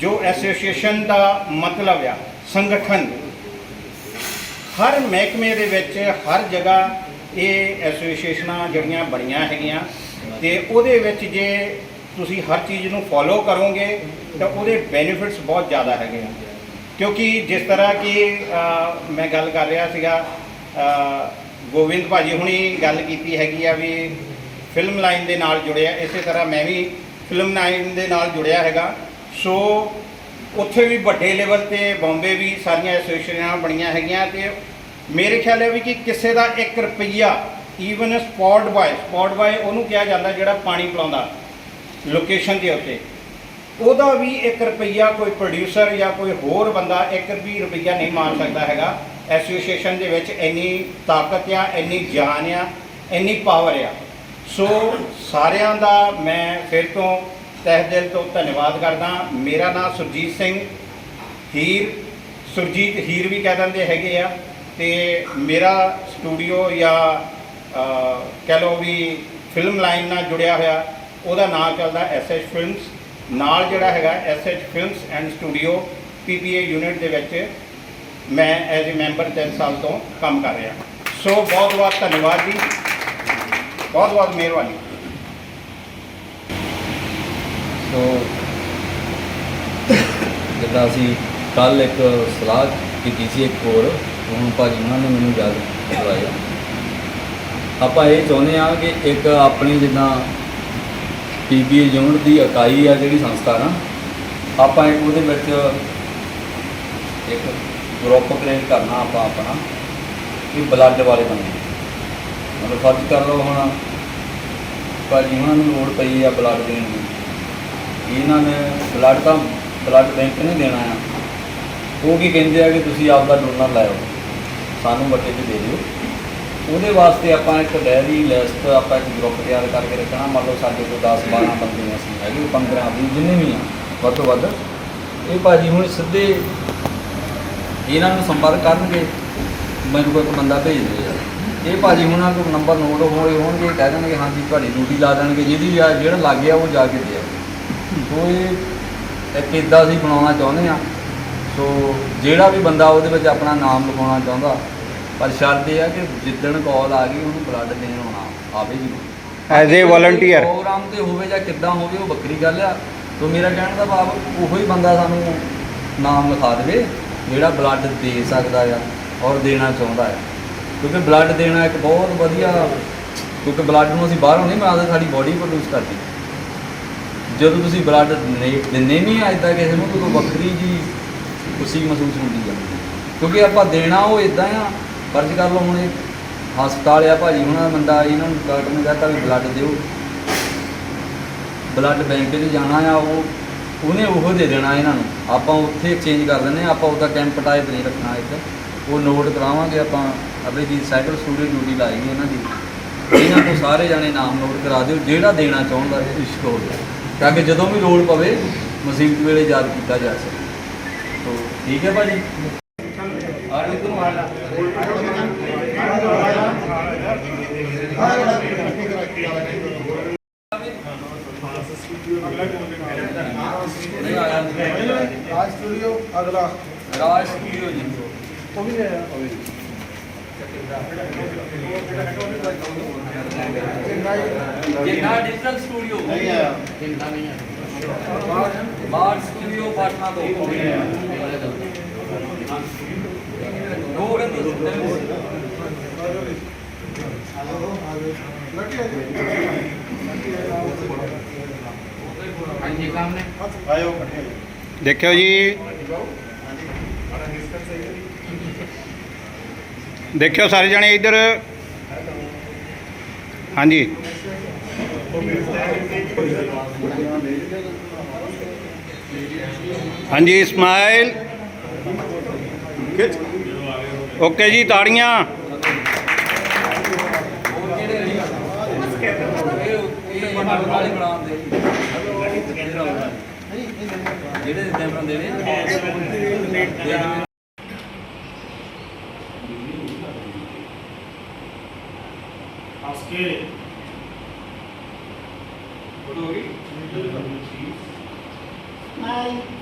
ਜੋ ਐਸੋਸੀਏਸ਼ਨ ਦਾ ਮਤਲਬ ਆ ਸੰਗਠਨ ਹਰ ਮਹਿਕਮੇ ਦੇ ਵਿੱਚ ਹਰ ਜਗ੍ਹਾ ਇਹ ਐਸੋਸੀਏਸ਼ਨਾਂ ਜਿਹੜੀਆਂ ਬਣੀਆਂ ਹੈਗੀਆਂ ਤੇ ਉਹਦੇ ਵਿੱਚ ਜੇ ਤੁਸੀਂ ਹਰ ਚੀਜ਼ ਨੂੰ ਫੋਲੋ ਕਰੋਗੇ ਤਾਂ ਉਹਦੇ ਬੈਨੀਫਿਟਸ ਬਹੁਤ ਜ਼ਿਆਦਾ ਹੈਗੇ ਆ। ਕਿਉਂਕਿ ਜਿਸ ਤਰ੍ਹਾਂ ਕਿ ਮੈਂ ਗੱਲ ਕਰ ਰਿਹਾ ਸੀਗਾ ਅ, ਗੋਬਿੰਦ ਭਾਜੀ ਹੁਣੀ ਗੱਲ ਕੀਤੀ ਹੈਗੀ ਆ ਵੀ ਫਿਲਮ ਲਾਈਨ ਦੇ ਨਾਲ ਜੁੜਿਆ ਇਸੇ ਤਰ੍ਹਾਂ ਮੈਂ ਵੀ ਫਿਲਮ ਨਾਈਨ ਦੇ ਨਾਲ ਜੁੜਿਆ ਹੈਗਾ। ਸੋ ਉੱਥੇ ਵੀ ਵੱਡੇ ਲੈਵਲ ਤੇ ਬੰਬੇ ਵੀ ਸਾਰੀਆਂ ਐਸੋਸੀਏਸ਼ਨਾਂ ਬਣੀਆਂ ਹੈਗੀਆਂ ਤੇ ਮੇਰੇ ਖਿਆਲ ਹੈ ਵੀ ਕਿ ਕਿਸੇ ਦਾ 1 ਰੁਪਈਆ even spot boy spot boy ਉਹਨੂੰ ਕਿਹਾ ਜਾਂਦਾ ਜਿਹੜਾ ਪਾਣੀ ਪਿਲਾਉਂਦਾ ਲੋਕੇਸ਼ਨ ਦੇ ਉੱਤੇ। ਉਹਦਾ ਵੀ 1 ਰੁਪਈਆ ਕੋਈ ਪ੍ਰੋਡਿਊਸਰ ਜਾਂ ਕੋਈ ਹੋਰ ਬੰਦਾ 1 ਵੀ ਰੁਪਈਆ ਨਹੀਂ ਮਾਰ ਸਕਦਾ ਹੈਗਾ। ਐਸੋਸੀਏਸ਼ਨ ਦੇ ਵਿੱਚ ਇੰਨੀ ਤਾਕਤ ਆ, ਇੰਨੀ ਜਾਨ ਆ, ਇੰਨੀ ਪਾਵਰ ਆ। ਸੋ ਸਾਰਿਆਂ ਦਾ ਮੈਂ ਫਿਰ ਤੋਂ ਤਹਿ ਦਿਲ ਤੋਂ ਧੰਨਵਾਦ ਕਰਦਾ। ਮੇਰਾ ਨਾਮ ਸੁਰਜੀਤ ਸਿੰਘ, ਹੀਰ, ਸੁਰਜੀਤ ਹੀਰ ਵੀ ਕਹਿ ਦਿੰਦੇ ਹੈਗੇ ਆ। ਤੇ ਮੇਰਾ ਸਟੂਡੀਓ ਜਾਂ ਕਹਿ ਲਓ ਵੀ ਫਿਲਮ ਲਾਈਨ ਨਾਲ ਜੁੜਿਆ ਹੋਇਆ, ਉਹਦਾ ਨਾਮ ਚੱਲਦਾ ਐਸਐਚ ਫਿਲਮਸ। ਨਾਲ ਜਿਹੜਾ ਹੈਗਾ SH films and studio PPA unit ਦੇ ਵਿੱਚ ਮੈਂ ਐਜ਼ ਅ ਮੈਂਬਰ 3 ਸਾਲ ਤੋਂ ਕੰਮ ਕਰ ਰਿਹਾ। ਸੋ ਬਹੁਤ ਬਹੁਤ ਧੰਨਵਾਦ ਜੀ। ਬਹੁਤ ਬਹੁਤ ਮਿਹਰਬਾਨੀ। ਸੋ ਜਿੱਦਾਂ ਅਸੀਂ ਕੱਲ ਇੱਕ ਸਲਾਹ ਕੀਤੀ ਸੀ ਇੱਕ ਹੋਰ, ਹੁਣ ਭਾਜੀ ਉਹਨਾਂ ਨੇ ਮੈਨੂੰ ਯਾਦ ਕਰਵਾਇਆ। ਆਪਾਂ ਇਹ ਚਾਹੁੰਦੇ ਆ ਕਿ ਇੱਕ ਆਪਣੀ ਜਿੱਦਾਂ ਪੀਬੀਏ ਯੂਨਿਟ ਦੀ ਇਕਾਈ ਆ ਜਿਹੜੀ ਸੰਸਥਾ ਨਾ, ਆਪਾਂ ਇੱਕ ਉਹਦੇ ਵਿੱਚ ਇੱਕ ਗਰੁੱਪ ਕ੍ਰੀਏਟ ਕਰਨਾ ਆਪਾਂ ਆਪਣਾ ਕਿ ਬਲੱਡ ਵਾਲੇ ਬੰਦੇ। ਮਤਲਬ ਫਰਜ਼ ਕਰ ਲਓ ਹੁਣ ਭਾਜੀ, ਉਹਨਾਂ ਨੂੰ ਲੋੜ ਪਈ ਆ ਬਲੱਡ ਦੇਣ ਦੀ। ਇਹਨਾਂ ਨੇ ਬਲੱਡ ਤਾਂ ਬਲੱਡ ਬੈਂਕ ਨਹੀਂ ਦੇਣਾ ਆ। ਉਹ ਕੀ ਕਹਿੰਦੇ ਆ ਕਿ ਤੁਸੀਂ ਆਪਦਾ ਡੋਨਰ ਲਾਓ ਸਾਨੂੰ ਵੱਟੇ 'ਚ ਦੇ ਦਿਓ। ਉਹਦੇ ਵਾਸਤੇ ਆਪਾਂ ਇੱਕ ਡੈਰੀ ਲਿਸਟ ਆਪਾਂ ਇੱਕ ਗਰੁੱਪ ਤਿਆਰ ਕਰਕੇ ਰੱਖਣਾ। ਮੰਨ ਲਓ ਸਾਡੇ ਕੋਲ 10 12 ਬੰਦੇ ਅਸੀਂ ਹੈਗੇ 15 20 ਜਿੰਨੇ ਵੀ ਆ, ਵੱਧ ਤੋਂ ਵੱਧ। ਇਹ ਭਾਜੀ ਹੁਣ ਸਿੱਧੇ ਇਹਨਾਂ ਨੂੰ ਸੰਪਰਕ ਕਰਨਗੇ। ਮੈਨੂੰ ਕੋਈ ਇੱਕ ਬੰਦਾ ਭੇਜ ਦੇ ਯਾਰ। ਇਹ ਭਾਜੀ ਹੁਣਾਂ ਕੋਲ ਨੰਬਰ ਨੋਟ ਹੋਏ ਹੋਣਗੇ ਕਹਿ ਦੇਣਗੇ ਹਾਂਜੀ ਤੁਹਾਡੀ ਡਿਊਟੀ ਲਾ ਦੇਣਗੇ ਜਿਹਦੀ ਆ ਜਿਹੜਾ ਲੱਗ ਗਿਆ ਉਹ ਜਾ ਕੇ ਦੇ ਸੋ ਇਹ ਇੱਕ ਇੱਦਾਂ ਅਸੀਂ ਬਣਾਉਣਾ ਚਾਹੁੰਦੇ ਆ ਸੋ ਜਿਹੜਾ ਵੀ ਬੰਦਾ ਉਹਦੇ ਵਿੱਚ ਆਪਣਾ ਨਾਮ ਲਿਖਾਉਣਾ ਚਾਹੁੰਦਾ ਪਰ ਸ਼ਰਤ ਇਹ ਆ ਕਿ ਜਿੱਦਣ ਕਾਲ ਆ ਗਈ ਉਹਨੂੰ ਬਲੱਡ ਦੇਣ ਆਉਣਾ ਆਵੇ ਜੀ। As a volunteer. ਪ੍ਰੋਗਰਾਮ ਤੇ ਹੋਵੇ ਜਾਂ ਕਿੱਦਾਂ ਹੋਵੇ ਉਹ ਵੱਖਰੀ ਗੱਲ ਆ। ਸੋ ਮੇਰਾ ਕਹਿਣ ਦਾ ਭਾਵ ਉਹੋ ਹੀ ਬੰਦਾ ਸਾਨੂੰ ਨਾਮ ਲਿਖਾ ਦੇਵੇ ਜਿਹੜਾ ਬਲੱਡ ਦੇ ਸਕਦਾ ਆ ਔਰ ਦੇਣਾ ਚਾਹੁੰਦਾ ਆ। ਕਿਉਂਕਿ ਬਲੱਡ ਦੇਣਾ ਇੱਕ ਬਹੁਤ ਵਧੀਆ, ਕਿਉਂਕਿ ਬਲੱਡ ਨੂੰ ਅਸੀਂ ਬਾਹਰੋਂ ਨਹੀਂ ਬਣਾਉਂਦੇ ਸਾਡੀ ਬਾਡੀ ਪ੍ਰੋਡਿਊਸ ਕਰਦੀ। ਜਦੋਂ ਤੁਸੀਂ ਬਲੱਡ ਦਿੰਦੇ ਨਹੀਂ ਆ ਇਦਾਂ ਕਿਸੇ ਨੂੰ ਤਾਂ ਕੋਈ ਵੱਖਰੀ ਜੀ ਖੁਸ਼ੀ ਮਹਿਸੂਸ ਹੁੰਦੀ ਆ। ਕਿਉਂਕਿ ਆਪਾਂ ਦੇਣਾ ਉਹ ਇਦਾਂ ਆ, ਫਰਜ਼ ਕਰ ਲਓ ਹੁਣ ਇਹ ਹਸਪਤਾਲ ਆ ਭਾਜੀ, ਹੁਣਾਂ ਦਾ ਬੰਦਾ ਇਹਨਾਂ ਨੂੰ ਡਾਕਟਰ ਨੇ ਕਹਤਾ ਵੀ ਬਲੱਡ ਦਿਓ। ਬਲੱਡ ਬੈਂਕ 'ਚ ਜਾਣਾ ਆ, ਉਹ, ਉਹਨੇ ਉਹ ਦੇ ਦੇਣਾ ਇਹਨਾਂ ਨੂੰ। ਆਪਾਂ ਉੱਥੇ ਐਕਸਚੇਂਜ ਕਰ ਦਿੰਦੇ ਆ, ਆਪਾਂ ਉਹਦਾ ਕੈਂਪ ਟਾਈਪ ਨਹੀਂ ਰੱਖਣਾ ਇੱਕ ਉਹ ਨੋਟ ਕਰਾਵਾਂਗੇ ਆਪਾਂ ਜੀ ਸਾਈਕਲ ਸਟੂਡੀਓ ਡਿਊਟੀ ਲਾਈ ਗਈ ਇਹਨਾਂ ਦੀ। ਇਹਨਾਂ ਤੋਂ ਸਾਰੇ ਜਾਣੇ ਨਾਮ ਨੋਟ ਕਰਾ ਦਿਓ ਜਿਹੜਾ ਦੇਣਾ ਚਾਹੁੰਦਾ ਹੈ ਇਸ਼ਕ ਹੋ ਗਿਆ ਤਾਂ ਕਿ ਜਦੋਂ ਵੀ ਲੋੜ ਪਵੇ ਮੁਸੀਬਤ ਵੇਲੇ ਯਾਦ ਕੀਤਾ ਜਾ ਸਕੇ। ਤੋ ਠੀਕ ਹੈ ਭਾਜੀ? ਇੱਧਰ ਨੂੰ ਆ ਲਾ ਨਹੀਂ ਆਇਆ। ਰਾਜ ਸਟੂਡੀਓ ਅਗਲਾ। ਰਾਜ ਸਟੂਡੀਓ ਜੀ। ਉਹ ਵੀ ਹੈ ਜਿੰਨਾ ਡਿਜੀਟਲ ਸਟੂਡੀਓ ਨਹੀਂ ਆਇਆ ਜਿੰਨਾ ਨਹੀਂ ਆਇਆ ਬਾਹਰ ਸਟੂਡੀਓ ਪਾਟਨਾ ਤੋਂ ਦੋ ਹਾਂਜੀ ਕੰਮ ਨੇ ਆਇਓ ਇਕੱਠੇ ਦੇਖਿਓ ਜੀ ਦੇਖਿਓ ਸਾਰੇ ਜਣੇ ਇੱਧਰ। ਹਾਂਜੀ। ਹਾਂਜੀ ਇਸਮਾਈਲ ਓਕੇ ਜੀ ਤਾੜੀਆਂ। ਜਿਹੜੇ ਦਿੰਦੇ ਨੇ Bye.